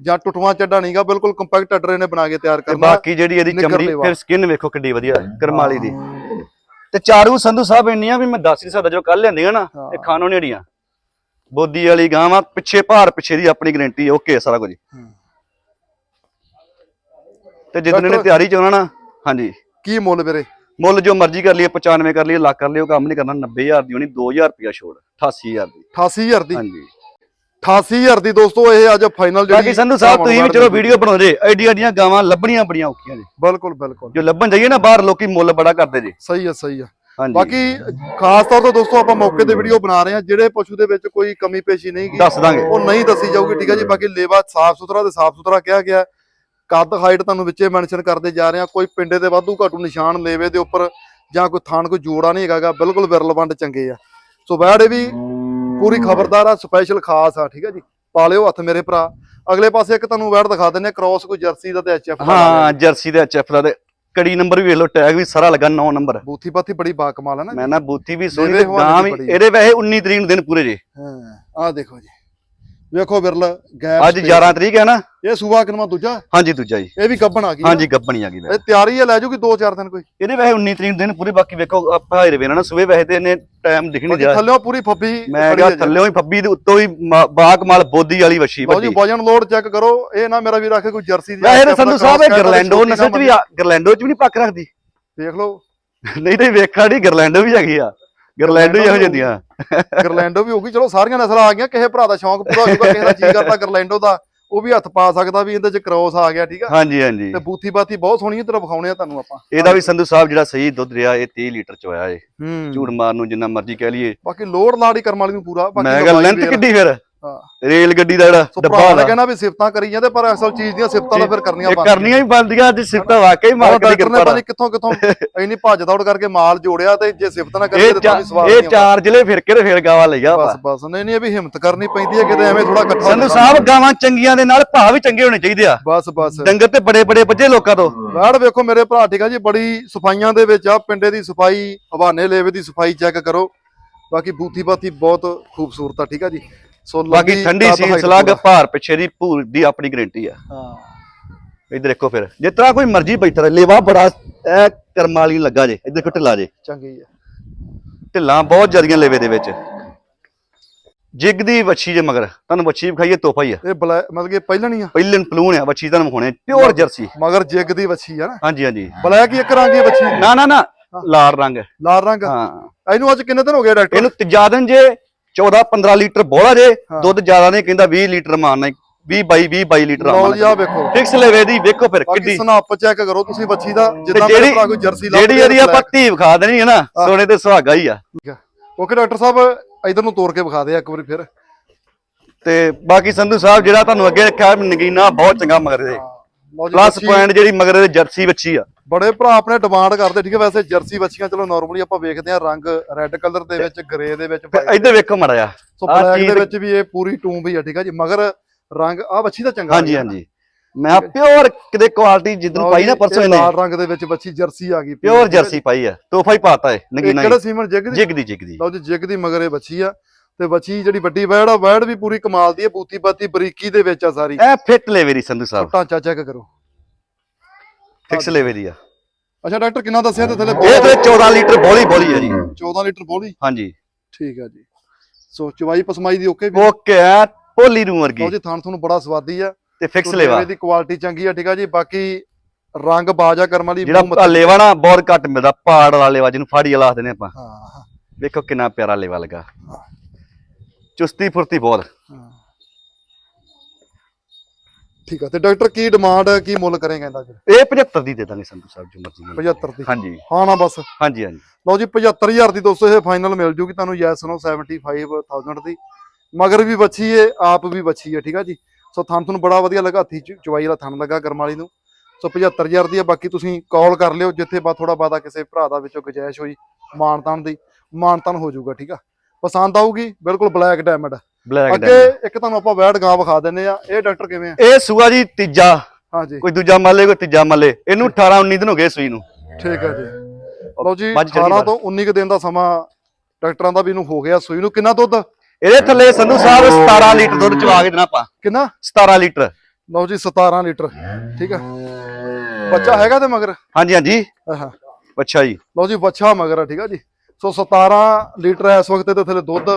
ਜਾਂ ਟੁੱਟਵਾਂ ਚੱਡਾ ਨਹੀਂਗਾ ਬਿਲਕੁਲ ਕੰਪੈਕਟ ਅਡਰ ਇਹਨੇ ਬਣਾ ਕੇ ਤਿਆਰ ਕਰਨਾ। ਬਾਕੀ ਜਿਹੜੀ ਇਹਦੀ ਚਮੜੀ। ਫਿਰ ਸਕਿਨ ਵੇਖੋ ਕਿੱਡੀ ਵਧੀਆ ਕਰਮਾਲੀ ਦੀ। ਤੇ ਚਾਰੂ ਸੰਧੂ ਸਾਹਿਬ ਇੰਨੀਆਂ ਵੀ ਮੈਂ ਦੱਸ ਨਹੀਂ ਸਕਦਾ ਜੋ ਕੱਲ ਲਿਆਂਦੀਆਂ ਨਾ। ਇਹ ਖਾਣੋਂ ਨੇੜੀਆਂ ਬੋਦੀ ਵਾਲੀ ਗਾਂ ਵਾ ਪਿੱਛੇ ਭਾਰ ਪਿੱਛੇ ਦੀ ਆਪਣੀ ਗਾਰੰਟੀ ਓਕੇ ਸਾਰਾ ਕੁਝ। ਤੇ ਜਿੱਦਣ ਡਾਕਟਰ- ਤਿਆਰੀ ਚ ਹੋਣਾ ਨਾ ਹਾਂਜੀ। ਕੀ ਮੁੱਲ ਵੀਰੇ? ਮੁੱਲ ਜੋ ਮਰਜ਼ੀ ਕਰ ਲਈਏ 95 ਕਰ ਲਈਏ ਲੱਖ ਕਰ ਲਈਏ ਉਹ ਕੰਮ ਨਹੀਂ ਕਰਨਾ 90000 ਦੀ ਹੋਣੀ 2000 ਰੁਪਇਆ ਛੋੜ 88000 ਦੀ। 88000 ਦੀ? ਹਾਂਜੀ। 88000 ਦੀ ਦੋਸਤੋ ਇਹ ਅੱਜ ਫਾਈਨਲ ਬਾਕੀ ਸੰਧੂ ਸਾਹਿਬ ਤੁਸੀਂ ਵੀ ਚਲੋ ਵੀਡੀਓ ਬਣਾਉਂਦੇ ਐਡੀ ਐਡੀਆਂ ਗਾਵਾਂ ਲੱਭਣੀਆਂ ਬੜੀਆਂ ਔਖੀਆਂ ਜੀ। ਬਿਲਕੁਲ ਬਿਲਕੁਲ। ਜੋ ਲੱਭਣ ਜਾਈਏ ਨਾ ਬਾਹਰ ਲੋਕੀ ਮੁੱਲ ਬੜਾ ਕਰਦੇ ਜੀ। ਸਹੀ ਆ ਸਹੀ ਆ। ਬਾਕੀ ਖਾਸ ਤੌਰ ਤੇ ਦੋਸਤੋ ਆਪਾਂ ਮੌਕੇ ਤੇ ਵੀਡੀਓ ਬਣਾ ਰਹੇ ਹਾਂ। ਜਿਹੜੇ ਪਸ਼ੂ ਦੇ ਵਿੱਚ ਕੋਈ ਕਮੀ ਪੇਸ਼ੀ ਨਹੀਂ ਗੀ ਦੱਸ ਦਾਂਗੇ। ਉਹ ਨਹੀਂ ਦੱਸੀ ਜਾਊਗੀ ਠੀਕ ਹੈ ਜੀ। ਬਾਕੀ ਲੇਵਾ ਸਾਫ਼ ਸੁਥਰਾ ਤੇ ਸਾਫ਼ ਸੁਥਰਾ ਕਿਹਾ ਗਿਆ। ਕੱਦ ਹਾਈਟ ਤੁਹਾਨੂੰ ਵਿੱਚੇ ਮੈਂਸ਼ਨ ਕਰਦੇ ਜਾ ਰਹੇ ਹਾਂ। ਕੋਈ ਪਿੰਡੇ ਦੇ ਵਾਧੂ ਘਾਟੂ ਨਿਸ਼ਾਨ ਲੇਵੇ ਦੇ ਉੱਪਰ ਜਾਂ ਕੋਈ ਥਾਣ ਕੋਈ ਜੋੜਾ ਨਹੀਂ ਹੈਗਾਗਾ ਬਿਲਕੁਲ ਵਿਰਲਵੰਡ ਚੰਗੇ ਆ। ਸੋ ਬੈੜ ਇਹ ਵੀ ਪੂਰੀ ਖਬਰਦਾਰ ਆ ਸਪੈਸ਼ਲ ਖਾਸ ਆ ਠੀਕ ਹੈ ਜੀ? ਪਾਲਿਓ ਹੱਥ ਮੇਰੇ ਭਰਾ। ਅਗਲੇ ਪਾਸੇ ਇੱਕ ਤੁਹਾਨੂੰ ਵੈੜ ਦਿਖਾ ਦਿੰਨੇ ਕ੍ਰਾਸ ਕੋਈ ਜਰਸੀ ਦਾ ਤੇ ਐਚਐਫ ਦਾ ਹਾਂ ਜਰਸੀ ਦੇ ਐਚਐਫ ਦਾ ਤੇ ਕੜੀ ਨੰਬਰ ਵੀ ਵੇਖ ਲਓ ਟੈਗ ਵੀ ਸਾਰਾ ਲੱਗਾ 9 ਨੰਬਰ। ਬੂਥੀ ਪਾਥੀ ਬੜੀ ਬਾ ਕਮਾਲ ਹੈ ਨਾ ਮੈਂ ਨਾ ਬੂਥੀ ਵੀ ਸੋਹਣੀ ਗਾਂ ਵੀ ਆ। ਇਹਦੇ ਵੈਸੇ 19 ਤਰੀਕ ਨੂੰ ਦਿਨ ਪੂਰੇ ਜੇ। ਹਾਂ ਆਹ ਦੇਖੋ ਜੀ। ਵੇਖੋ ਵਿਰਲ ਗੈਪ ਅੱਜ 11 ਤਰੀਕ ਹੈ ਨਾ? ਇਹ ਸੂਆ ਕਿਨਵਾ ਦੂਜਾ? ਹਾਂਜੀ ਦੂਜਾ ਜੀ। ਇਹ ਵੀ ਗੱਬਣ ਆ ਗਈ ਹਾਂਜੀ ਗੱਬਣੀ ਆ ਗਈ। ਇਹ ਤਿਆਰੀ ਹੈ ਲੈ ਜੂਗੀ 2-4 ਦਿਨ ਕੋਈ। ਇਹਦੇ ਵੈਸੇ 19 ਤਰੀਕ ਦਿਨ ਪੂਰੇ ਬਾਕੀ ਵੇਖੋ ਆਪਾਂ ਹਾਇਰ ਵੇਣਾ ਨਾ ਸਵੇਰ ਵੈਸੇ ਤੇ ਇਹਨੇ ਟਾਈਮ ਦਿਖ ਨਹੀਂ ਬਾਕੀ ਰਿਹਾ। ਥੱਲੇੋਂ ਪੂਰੀ ਫੱਬੀ ਮੈਂ ਕਿਹਾ ਜੀ। ਥੱਲੇੋਂ ਹੀ ਫੱਬੀ ਦੇ ਉੱਤੋਂ ਹੀ ਬਾਗਮਾਲ ਬੋਦੀ ਵਾਲੀ ਜੀ ਵੱਡੀ ਵਜਨ ਲੋਡ ਚੈੱਕ ਕਰੋ। ਇਹ ਨਾ ਮੇਰਾ ਵੀਰ ਆਖੇ ਕੋਈ ਜਰਸੀ ਦੀ ਵੈਸੇ ਸੰਧੂ ਸਾਹਿਬ ਇਹ ਗਰਲੈਂਡੋ ਨਸਲ ਚ ਵੀ ਗਰਲੈਂਡੋ ਚ ਵੀ ਨਹੀਂ ਪੱਕ ਰੱਖਦੀ। ਦੇਖ ਲਓ। ਨਹੀਂ ਤੇ ਵੇਖਾ ਨਹੀਂ ਗਰਲੈਂਡੋ ਵੀ ਹੈਗੀ ਆ। ਗਰਲੈਂਡੋ ਹੀ ਇਹੋ ਜਾਂਦੀਆਂ ਗਰਲੈਂਡੋ ਵੀ ਹੋਊਗੀ ਚਲੋ ਸਾਰੀਆਂ ਨਸਲਾਂ ਆ ਗਈਆਂ ਕਿਸੇ ਭਰਾ ਦਾ ਸ਼ੌਂਕ ਪੂਰਾ ਹੋ ਜਾਊਗਾ ਕਿਸੇ ਦਾ ਜੀ ਕਰਦਾ ਗਰਲੈਂਡੋ ਦਾ ਉਹ ਵੀ ਹੱਥ ਪਾ ਸਕਦਾ ਵੀ ਇਹਦੇ ਚ ਕ੍ਰੋਸ ਆ ਗਿਆ ਠੀਕ ਆ? ਹਾਂਜੀ ਹਾਂਜੀ। ਤੇ ਬੂਥੀ ਬਾਥੀ ਬਹੁਤ ਸੋਹਣੀ ਤਰ੍ਹਾਂ ਵਿਖਾਉਣੇ ਆ ਤੁਹਾਨੂੰ ਆਪਾਂ। ਇਹਦਾ ਵੀ ਸੰਧੂ ਸਾਹਿਬ ਜਿਹੜਾ ਸਹੀ ਦੁੱਧ ਰਿਹਾ ਇਹ 30 ਲੀਟਰ ਚ ਹੋਇਆ ਏ। ਝੂੜ ਮਾਰ ਨੂੰ ਜਿੰਨਾ ਮਰਜ਼ੀ ਕਹਿ ਲਈਏ। ਬਾਕੀ ਲੋਡ ਲਾੜੀ ਕਰਮ ਵਾਲੀ ਨੂੰ ਪੂਰਾ ਬਾਕੀ ਮੈਂ ਕਿਹਾ ਲੈਂਥ। ਕਿੱਡੀ ਫਿਰ? ਰੇਲ ਗੱਡੀ ਦਾ ਜਿਹੜਾ ਡੱਬਾ ਦਾ ਕਹਿਣਾ ਵੀ ਸਿਫਤਾਂ ਕਰੀ ਜਾਂਦੇ ਪਰ ਅਸਲ ਚੀਜ਼ ਦੀਆਂ ਸਿਫਤਾਂ ਤਾਂ ਫਿਰ ਕਰਨੀਆਂ ਬਣਦੀਆਂ ਕਰਨੀਆਂ ਹੀ ਬਣਦੀਆਂ ਅੱਜ ਸਿਫਤਾਂ ਵਾਕਈ ਮਾਲਕ ਦੀ ਕਿਰਪਾ ਪਤਾ ਨਾਲ ਨਹੀਂ ਕਿੱਥੋਂ ਕਿੱਥੋਂ ਇੰਨੀ ਭੱਜ ਦੌੜ ਕਰਕੇ ਮਾਲ ਜੋੜਿਆ ਤੇ ਜੇ ਸਿਫਤ ਨਾ ਕਰੀਏ ਤੇ ਵੀ ਸਵਾਲ ਇਹ ਚਾਰ ਜ਼ਿਲ੍ਹੇ ਫਿਰ ਕੇ ਤੇ ਫਿਰ ਗਾਵਾ ਲਈਆ ਬਸ ਬਸ। ਨਹੀਂ ਨਹੀਂ ਇਹ ਵੀ ਹਿੰਮਤ ਕਰਨੀ ਪੈਂਦੀ ਹੈ ਕਿਤੇ ਐਵੇਂ ਥੋੜਾ ਇਕੱਠਾ ਸੰਧੂ। ਸਾਹਿਬ ਗਾਵਾਂ ਚੰਗੀਆਂ ਦੇ ਨਾਲ ਭਾਅ ਵੀ ਚੰਗੇ ਹੋਣੇ ਚਾਹੀਦੇ ਆ। ਬਸ ਬਸ। ਡੰਗਰ ਤੇ ਬੜੇ ਬੜੇ ਵੱਜੇ ਲੋਕਾਂ ਤੋਂ। ਵਾੜ ਵੇਖੋ ਮੇਰੇ ਭਰਾ ਠੀਕ ਆ ਜੀ ਬੜੀ ਸਫਾਈਆਂ ਦੇ ਵਿੱਚ ਆ ਪਿੰਡੇ ਦੀ ਸਫ਼ਾਈ ਹਵਾਨੇ ਲੇਵੇ ਦੀ ਸਫ਼ਾਈ ਚੈੱਕ ਕਰੋ। ਬਾਕੀ ਬੂਥੀ ਬਾਥੀ ਬਹੁਤ ਖੂਬਸੂਰਤ ਆ ਠੀਕ ਆ ਜੀ। ਸੋ ਬਾਕੀ ਠੰਡੀ ਸੀਲ ਸਲਾਗ। ਭਾਰ ਪਿੱਛੇ ਦੀ ਭੂਰ ਦੀ ਆਪਣੀ ਗਾਰੰਟੀ ਆ। ਹਾਂ। ਇੱਧਰ ਦੇਖੋ ਫਿਰ। ਜਿਸ ਤਰ੍ਹਾਂ ਕੋਈ ਮਰਜ਼ੀ ਬੈਠਾ ਰਹੇ ਲੇਵਾ ਬੜਾ ਐ ਕਰਮ ਵਾਲੀ ਲੱਗਾ ਜੇ ਇੱਧਰ ਕੋ ਢਿੱਲਾ ਜੇ। ਚੰਗੀ ਆ। ਢਿੱਲਾਂ ਬਹੁਤ ਜ਼ਿਆਦੀਆਂ ਲੇਵੇ ਦੇ ਵਿੱਚ। ਜਿਗ ਦੀ ਵੱਛੀ ਜੇ ਮਗਰ ਤੁਹਾਨੂੰ ਵੱਛੀ ਵਿਖਾਈਏ ਤੋਹਫਾ ਹੀ ਆ। ਇਹ ਮਤਲਬ ਕਿ ਪਹਿਲਣੀ ਆ? ਪਹਿਲਨ ਪਲੂਣ ਆ ਵੱਛੀ ਤੁਹਾਨੂੰ ਵਿਖਾਉਣੇ ਪਿਓਰ ਜਰਸੀ ਮਗਰ ਜਿੱਗ ਦੀ ਵੱਛੀ ਆ ਨਾ? ਹਾਂਜੀ ਹਾਂਜੀ। ਬਲੈਕ ਹੀ ਇੱਕ ਰੰਗ ਦੀ ਵੱਛੀ ਨਾ ਨਾ ਨਾ ਲਾਲ ਰੰਗ। ਹੈ। ਲਾਲ ਰੰਗ। ਹਾਂ। ਇਹਨੂੰ ਅੱਜ ਕਿੰਨੇ ਦਿਨ ਹੋ ਗਏ ਡਾਕਟਰ? ਇਹਨੂੰ ਤੀਜਾ ਦਿਨ ਜੇ 14 15 ਲੀਟਰ ਬੋਲਾ ਜੇ। ਦੁੱਧ ਜ਼ਿਆਦਾ ਨਹੀਂ ਕਹਿੰਦਾ 20 ਲੀਟਰ ਮਾਰਨਾ 20 22 20 22 ਲੀਟਰ ਲਓ ਜੀ ਆ ਵੇਖੋ। ਫਿਕਸ ਲੈਵੇ ਦੀ ਵੇਖੋ ਫਿਰ ਕਿੱਡੀ ਸਨਾਪ ਚੈੱਕ ਕਰੋ ਤੁਸੀਂ ਵੱਛੀ ਦਾ ਜਿੱਦਾਂ ਮੇਰੇ ਜਿਹੜੀ ਭਰਾ ਕੋਈ ਜਰਸੀ ਜਿਹੜੀ ਇਹਦੀ ਆਪਾਂ ਧੀ ਵਿਖਾ ਦੇਣੀ ਹੈ ਨਾ ਸੋਨੇ ਤੇ ਸੁਹਾਗਾ ਹੀ ਆ। ਓਕੇ ਡਾਕਟਰ ਸਾਹਿਬ ਇਧਰ ਨੂੰ ਤੋੜ ਕੇ ਵਿਖਾ ਦੇ ਇੱਕ ਵਾਰੀ ਫਿਰ। ਤੇ ਬਾਕੀ ਸੰਧੂ ਸਾਹਿਬ ਜਿਹੜਾ ਤੁਹਾਨੂੰ ਅੱਗੇ ਰੱਖਿਆ ਨਗੀਨਾ ਬਹੁਤ ਚੰਗਾ ਮਗਰ ਦੇ। ਪਲੱਸ ਪੁਆਇੰਟ ਜਿਹੜੀ ਮਗਰ ਦੇ ਜਰਸੀ ਬੱਚੀ ਆ। ਬੜੇ ਭਰਾ ਆਪਣੇ ਡਿਮਾਂਡ ਕਰਦੇ ਠੀਕ ਹੈ ਵੈਸੇ ਜਰਸੀ ਬੱਚੀਆਂ ਚਲੋ ਨਾਰਮਲੀ ਆਪਾਂ ਵੇਖਦੇ ਆ ਰੰਗ ਰੈੱਡ ਕਲਰ ਦੇ ਵਿੱਚ ਗ੍ਰੇ ਦੇ ਵਿੱਚ ਇੱਧਰ ਵੇਖੋ ਮੜਾ ਜਾ ਸੋ ਬਲੈਕ ਦੇ ਵਿੱਚ ਵੀ ਇਹ ਪੂਰੀ ਟੂਮ ਵੀ ਆ ਠੀਕ ਹੈ ਜੀ। ਮਗਰ ਰੰਗ ਆ ਬੱਚੀ ਦਾ ਚੰਗਾ ਹਾਂਜੀ ਆ ਹਾਂਜੀ। ਮੈਂ ਪਿਓਰ ਕਿਤੇ ਕੁਆਲਿਟੀ ਜਿੱਦਨ ਪਾਈ ਨਾ ਪਰਸੋਂ ਇਹ ਇਹਨੇ। ਲਾਲ ਰੰਗ ਦੇ ਵਿੱਚ ਬੱਚੀ ਜਰਸੀ ਆ ਗਈ ਪਿਓਰ ਜਰਸੀ ਪਾਈ ਆ ਤੋਹਫਾ ਹੀ ਪਾਤਾ ਏ ਨਗੀਨਾ ਕਿਹੜਾ ਸੀਮਨ ਜਿਗ ਦੀ? ਜਿਗ ਦੀ ਜਿਗ ਦੀ ਲਓ ਜੀ ਜਿਗ ਦੀ ਮਗਰ ਇਹ ਬੱਚੀ ਆ। ਤੇ ਬੱਚੀ ਜਿਹੜੀ ਵੱਡੀ ਵੈੜ ਆ ਵੈੜ ਵੀ ਪੂਰੀ ਕਮਾਲ ਦੀ ਹੈ ਬੂਤੀ ਬਾਤੀ ਬਰੀਕੀ ਦੇ ਵਿੱਚ ਆ ਸਾਰੀ। ਇਹ ਫਿੱਟ ਲੈਵੇ ਦੀ ਸੰਧੂ ਸਾਹਿਬ। ਢਾਂਚਾ ਚੈੱਕ ਕਰੋ। ਫਿਕਸ ਲੈਵੇ ਦੀ ਆ। ਅੱਛਾ ਡਾਕਟਰ ਕਿੰਨਾ ਦੱਸਿਆ ਤੇ ਥੱਲੇ ਇਹ ਤੇ 14 ਲੀਟਰ ਬੋਲੀ ਬੋਲੀ ਆ ਜੀ। 14 ਲੀਟਰ ਬੋਲੀ ਹਾਂਜੀ। ਠੀਕ ਹੈ ਜੀ। ਸੋ ਚਵਾਈ ਪਸਮਾਈ ਦੀ ਓਕੇ ਵੀ? ਓਕੇ ਆ ਪੋਲੀ ਨੂੰ ਵਰਗੀ। ਲਓ ਜੀ ਥਾਣ ਤੁਹਾਨੂੰ ਬੜਾ ਸਵਾਦੀ ਆ। ਤੇ ਫਿਕਸ ਲੈਵਾ। ਦੀ ਕੁਆਲਿਟੀ ਚੰਗੀ ਆ ਠੀਕ ਆ ਜੀ। ਬਾਕੀ ਰੰਗ ਬਾਜਾ ਕਰਮ ਵਾਲੀ ਜਿਹੜਾ ਲੇਵਾ ਨਾ ਬਹੁਤ ਘੱਟ ਮਿਲਦਾ ਪਾੜ ਵਾਲਾ ਲੇਵਾ ਜਿਹਨੂੰ ਫਾੜੀ ਵਾਲਾ ਆਖਦੇ ਨੇ ਆਪਾਂ। ਹਾਂ ਵੇਖੋ ਕਿੰਨਾ ਪਿਆਰਾ ਲੇਵਾ ਲੱਗਾ। ਚੁਸਤੀ ਫੁਰਤੀ ਬਹੁਤ। ਹਾਂ। ਠੀਕ ਆ ਤੇ ਡਾਕਟਰ ਕੀ ਡਿਮਾਂਡ ਕੀ ਮੁੱਲ ਕਰੇਗਾ ਇਹਦਾ ਫਿਰ? ਇਹ 75 ਦੀ ਦੇ ਦਾਂਗੇ ਸੰਧੂ ਸਾਹਿਬ ਜੋ ਮਰਜ਼ੀ ਮਿਲੇ 75 ਦੀ? ਹਾਂਜੀ। ਹਾਂ ਨਾ ਬਸ। ਹਾਂਜੀ ਹਾਂਜੀ। ਲਓ ਜੀ 75000 ਦੀ ਦੋਸਤੋ ਇਹ ਫਾਈਨਲ ਮਿਲ ਜੂਗੀ ਤੁਹਾਨੂੰ ਯੈਸ ਨੋ 75000 ਦੀ। ਮਗਰ ਵੀ ਬੱਚੀ ਏ ਆਪ ਵੀ ਬੱਚੀ ਏ ਠੀਕ ਆ ਜੀ? ਸੋ ਥਣ ਤੁਹਾਨੂੰ ਬੜਾ ਵਧੀਆ ਲੱਗਾ ਹੱਥੀ ਚਵਾਈ ਵਾਲਾ ਥਣ ਲੱਗਾ ਕਰਮ ਵਾਲੀ ਨੂੰ। ਸੋ 75000 ਦੀ ਆ ਬਾਕੀ ਤੁਸੀਂ ਕਾਲ ਕਰ ਲਿਓ ਜਿੱਥੇ ਬਾ ਥੋੜਾ ਬਾਦਾ ਕਿਸੇ ਭਰਾ ਦਾ ਵਿੱਚੋਂ ਗੁਜਾਇਸ਼ ਹੋਈ ਮਾਨਤਾਨ ਦੀ ਮਾਨਤਾਨ ਹੋ ਜਾਊਗਾ ਠੀਕ ਆ? ਪਸੰਦ ਆਊਗੀ ਬਿਲਕੁਲ ਬਲੈਕ ਡਾਇਮੰਡ ਬਲੈਕ ਅੱਗੇ ਇੱਕ ਤੁਹਾਨੂੰ ਆਪਾਂ ਵੈਡ ਗਾਂ ਵਿਖਾ ਦਿੰਨੇ ਆ ਇਹ ਡਾਕਟਰ ਕਿਵੇਂ ਆ? ਇਹ ਸੂਆ ਜੀ ਤੀਜਾ। ਹਾਂਜੀ। ਕੋਈ ਦੂਜਾ ਮਾਲੇ ਕੋਈ ਤੀਜਾ ਮਾਲੇ। ਇਹਨੂੰ 18 19 ਦਿਨ ਹੋ ਗਏ ਸੂਈ ਨੂੰ। ਠੀਕ ਹੈ ਜੀ। ਲਓ ਜੀ ਮੱਝ ਚਲੀ 18 ਬਾਹਰ। ਤੋਂ 19 ਕੁ ਦਿਨ ਦਾ ਸਮਾਂ ਡਾਕਟਰਾਂ ਦਾ ਵੀ ਇਹਨੂੰ ਹੋ ਗਿਆ ਸੂਈ ਨੂੰ। ਕਿੰਨਾ ਦੁੱਧ? ਇਹਦੇ ਥੱਲੇ ਸੰਧੂ ਸਾਹਿਬ 17 ਲੀਟਰ ਦੁੱਧ ਚਵਾ ਕੇ ਦੇਣਾ ਆਪਾਂ। ਕਿੰਨਾ? 17 ਲੀਟਰ। ਲਓ ਜੀ 17 ਲੀਟਰ। ਠੀਕ ਆ ਬੱਚਾ ਹੈਗਾ ਤੇ ਮਗਰ? ਹਾਂਜੀ ਹਾਂਜੀ। ਆਹਾ ਅੱਛਾ ਜੀ। ਲਓ ਜੀ ਬੱਚਾ ਮਗਰ ਆ ਠੀਕ ਆ ਜੀ। ਸੋ 17 ਲੀਟਰ ਇਸ ਵਕਤ ਤੇ ਥੱਲੇ ਦੁੱਧ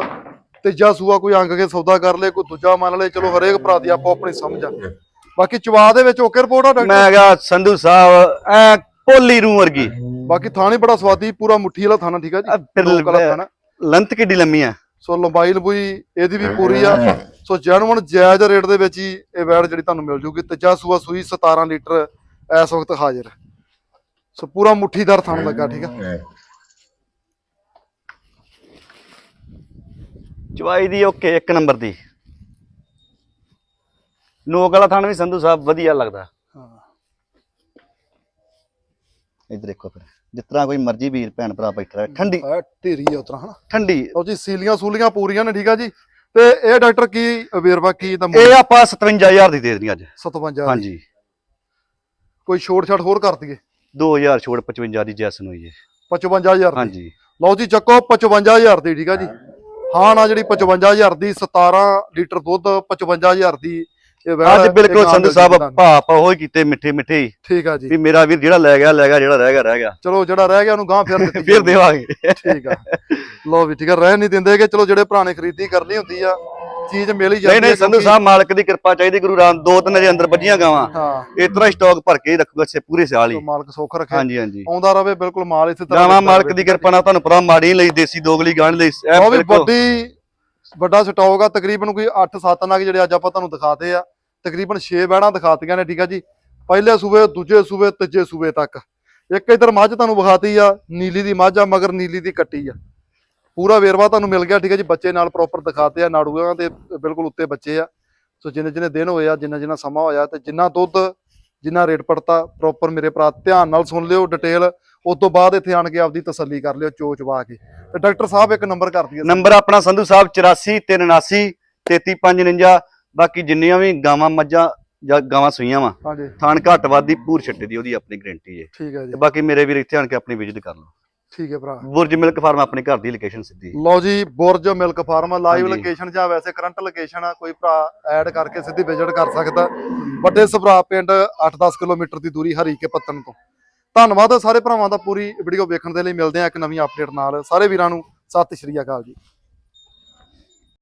ਤੀਜਾ ਸੂਆ ਕੋਈ ਅੰਗ ਕੇ ਸੌਦਾ ਕਰ ਲੇ ਕੋਈ ਦੂਜਾ ਮੰਨ ਲੇ ਚਲੋ ਹਰੇਕ ਭਰਾ ਦੀ ਆਪੋ ਆਪਣੀ ਸਮਝ ਆ। ਬਾਕੀ ਚਵਾ ਦੇ ਵਿੱਚ ਓਕੇ ਰਿਪੋਰਟ ਆ ਡਾਕਟਰ ਮੈਂ ਕਿਹਾ ਸੰਧੂ ਸਾਹਿਬ ਐ ਪੋਲੀ ਰੂ ਵਰਗੀ। ਬਾਕੀ ਥਾਣੀ ਬੜਾ ਸਵਾਦੀ ਪੂਰਾ ਮੁੱਠੀ ਵਾਲਾ ਥਾਣਾ ਠੀਕ ਆ ਜੀ? ਲੰਤ ਕਿੱਡੀ ਲੰਮੀ ਆ। ਸੋ ਲੰਬਾਈ ਲੰਬੂਈ ਇਹਦੀ ਵੀ ਪੂਰੀ ਆ। ਸੋ ਜੈਨੂਨ ਜਾਇਜ਼ ਰੇਟ ਦੇ ਵਿੱਚ ਹੀ ਇਹ ਵੈੜ ਜਿਹੜੀ ਤੁਹਾਨੂੰ ਮਿਲ ਜੂਗੀ ਤੀਜਾ ਸੂਆ ਸੂਈ 17 ਲੀਟਰ ਇਸ ਵਕਤ ਹਾਜ਼ਰ। ਸੋ ਪੂਰਾ ਮੁੱਠੀਦਾਰ ਥਣ ਲੱਗਾ ਠੀਕ ਆ? ਚਵਾਈ ਦੀ ਓਕੇ ਇੱਕ ਨੰਬਰ ਦੀ। ਨੋਕ ਵਾਲਾ ਥਣ ਵੀ ਸੰਧੂ ਸਾਹਿਬ ਵਧੀਆ ਲੱਗਦਾ। ਹਾਂ। ਇੱਧਰ ਦੇਖੋ ਫਿਰ ਜਿਸ ਤਰ੍ਹਾਂ ਕੋਈ ਮਰਜ਼ੀ ਵੀਰ ਭੈਣ ਭਰਾ ਬੈਠਾ ਰਹੇ ਠੰਡੀ। ਆ ਢੇਰੀ ਆ ਉਤਰਾ ਹਨਾ? ਠੰਡੀ। ਲਓ ਜੀ ਸੀਲੀਆਂ ਸੂਲੀਆਂ ਪੂਰੀਆਂ ਨੇ ਠੀਕ ਆ ਜੀ। ਤੇ ਇਹ ਡਾਕਟਰ ਕੀ ਵੇਰਵਾ ਕੀ ਦਾ ਇਹ ਆਪਾਂ 57000 ਦੀ ਦੇ ਦੇਣੀ ਅੱਜ। 57 ਦੀ। ਹਾਂਜੀ। ਕੋਈ ਛੋਟ ਛਾਟ ਹੋਰ ਕਰ ਦਈਏ? 2000 ਛੋੜ 55 ਦੀ ਜੈਸਨ ਹੋਈ ਹੈ 55000 ਦੀ। ਹਾਂਜੀ। ਲਓ ਜੀ ਚੱਕੋ 55000 ਦੀ ਠੀਕ ਆ ਜੀ। ਹਾਂ ਨਾ ਜਿਹੜੀ 55000 ਦੀ 17 ਲੀਟਰ ਦੁੱਧ 55000 ਦੀ ਅੱਜ ਬਿਲਕੁਲ ਸੰਧੂ ਸਾਹਿਬ ਆਪਾਂ ਉਹ ਕੀਤੇ ਮਿੱਠੇ ਮਿੱਠੇ ਠੀਕ ਆ ਜੀ। ਵੀ ਮੇਰਾ ਵੀਰ ਜਿਹੜਾ ਲੈ ਗਿਆ ਲੈ ਗਿਆ ਜਿਹੜਾ ਰਹਿ ਗਿਆ ਰਹਿ ਗਿਆ। ਚਲੋ ਜਿਹੜਾ ਰਹਿ ਗਿਆ ਉਹਨੂੰ ਗਾਂ ਫਿਰ ਦਿੱਤੀ ਫਿਰ ਦੇਵਾਂਗੇ। ਠੀਕ ਆ। ਲਓ ਵੀ ਠੀਕ ਆ ਰਹਿ ਨਹੀਂ ਦਿੰਦੇ ਕਿ ਚਲੋ ਜਿਹੜੇ ਨੇ ਖਰੀਦੀ ਕਰਨੀ ਹੁੰਦੀ ਆ ਚੀਜ਼ ਮਿਲ ਹੀ ਜਾਂਦੀ ਨਹੀਂ ਨਹੀਂ ਸੰਧੂ ਸਾਹਿਬ ਮਾਲਕ ਦੀ ਕਿਰਪਾ ਚਾਹੀਦੀ ਗੁਰੂ ਰਾਮ ਦੋ ਤਿੰਨ ਦੇ ਅੰਦਰ ਵੱਜੀਆਂ ਗਾਵਾਂ। ਹਾਂ। ਇਸ ਤਰ੍ਹਾਂ ਸਟਾਕ ਭਰ ਕੇ ਰੱਖੂਗਾ ਸੇ ਪੂਰੇ ਸਿਆਲ ਹੀ। ਮਾਲਕ ਸੁੱਖ ਰੱਖੇ। ਹਾਂਜੀ ਹਾਂਜੀ। ਆਉਂਦਾ ਰਵੇ ਬਿਲਕੁਲ ਮਾਲ ਇਸੇ ਤਰ੍ਹਾਂ ਗਾਵਾਂ ਮਾਲਕ। ਦੀ ਕਿਰਪਾ ਨਾਲ ਤੁਹਾਨੂੰ ਪਤਾ ਮਾੜੀ ਲਈ ਦੇਸੀ ਦੋਗਲੀ ਗਾਣ ਲਈ ਇਹ ਉਹ ਵੀ ਵੱਡੀ ਵੱਡਾ ਸਟਾਕ ਆ ਤਕਰੀਬਨ ਕੋਈ 8-7 ਨਗ ਜਿਹੜੇ ਅੱਜ ਆਪਾਂ ਤੁਹਾਨੂੰ ਦਿਖਾਤੇ ਆ। ਤਕਰੀਬਨ 6 ਬੈੜਾਂ ਦਿਖਾਤੀਆਂ ਨੇ ਠੀਕ ਆ ਜੀ। ਪਹਿਲੇ ਸੂਬੇ ਦੂਜੇ ਸੂਬੇ ਤੀਜੇ ਸੂਬੇ ਤੱਕ। ਇੱਕ ਇਧਰ ਮੱਝ ਤੁਹਾਨੂੰ ਵਿਖਾਤੀ ਆ ਨੀਲੀ ਦੀ ਮੱਝ ਆ ਮਗਰ ਨੀਲੀ ਦੀ ਕੱਟੀ ਆ। ਪੂਰਾ ਵੇਰਵਾ ਤੁਹਾਨੂੰ ਮਿਲ ਗਿਆ ਠੀਕ ਆ ਜੀ ਬੱਚੇ ਨਾਲ ਪ੍ਰੋਪਰ ਦਿਖਾਤੇ ਆ ਨਾੜੂਆਂ ਤੇ ਬਿਲਕੁਲ ਉੱਤੇ ਬੱਚੇ ਆ। ਸੋ ਜਿੰਨੇ ਜਿੰਨੇ ਦਿਨ ਹੋਏ ਆ ਜਿੰਨਾ ਜਿੰਨਾ ਸਮਾਂ ਹੋਇਆ ਤੇ ਜਿੰਨਾ ਦੁੱਧ ਜਿੰਨਾ ਰੇਟ ਪੜਤਾ ਪ੍ਰੋਪਰ ਮੇਰੇ ਭਰਾ ਧਿਆਨ ਨਾਲ ਸੁਣ ਲਿਓ ਡਿਟੇਲ ਉਸ ਤੋਂ ਬਾਅਦ ਇੱਥੇ ਆਣ ਕੇ ਆਪਦੀ ਤਸੱਲੀ ਕਰ ਲਿਓ ਚੋਚ ਵਾ ਕੇ। ਤੇ ਡਾਕਟਰ ਸਾਹਿਬ ਇੱਕ ਨੰਬਰ ਕਰ ਦਈਏ। ਨੰਬਰ ਆਪਣਾ ਸੰਧੂ ਸਾਹਿਬ 84 379 33549 ਬਾਕੀ ਜਿੰਨੀਆਂ ਵੀ ਗਾਵਾਂ ਮੱਝਾਂ ਜਾਂ ਗਾਵਾਂ ਸੂਈਆਂ ਵਾ ਥਾਣ ਘੱਟ ਵੱਧ ਦੀ ਪੂਰ ਛੱਟੇ ਦੀ ਉਹਦੀ ਆਪਣੀ ਗਰੰਟੀ ਹੈ। ਠੀਕ ਹੈ ਤੇ ਬਾਕੀ ਮੇਰੇ ਵੀਰ ਇੱਥੇ ਆਣ ਕੇ ਆਪਣੀ ਵਿਜ਼ਿਟ ਕਰ ਲਓ। ਠੀਕ ਹੈ ਭਰਾ। ਬੁਰਜ ਮਿਲਕ ਫਾਰਮ ਆਪਣੇ ਘਰ ਦੀ ਲੋਕੇਸ਼ਨ ਸਿੱਧੀ ਲਓ ਜੀ Burj milk farm live. Location ਜਾਂ ਵੈਸੇ ਕਰੰਟ ਲੋਕੇਸ਼ਨ ਆ ਕੋਈ ਭਰਾ ਐਡ ਕਰਕੇ ਸਿੱਧੀ ਵਿਜ਼ਿਟ ਕਰ ਸਕਦਾ। ਵੱਡੇ ਸਭਰਾ ਪਿੰਡ 8-10 ਕਿਲੋਮੀਟਰ ਦੀ ਦੂਰੀ ਹਰੀਕੇ ਪੱਤਨ ਤੋਂ। ਧੰਨਵਾਦ ਸਾਰੇ ਭਰਾਵਾਂ ਦਾ ਪੂਰੀ ਵੀਡੀਓ ਵੇਖਣ ਦੇ ਲਈ। ਮਿਲਦੇ ਆ ਇੱਕ ਨਵੀਂ ਅਪਡੇਟ ਨਾਲ। ਸਾਰੇ ਵੀਰਾਂ ਨੂੰ ਸਤਿ ਸ਼੍ਰੀ ਅਕਾਲ ਜੀ।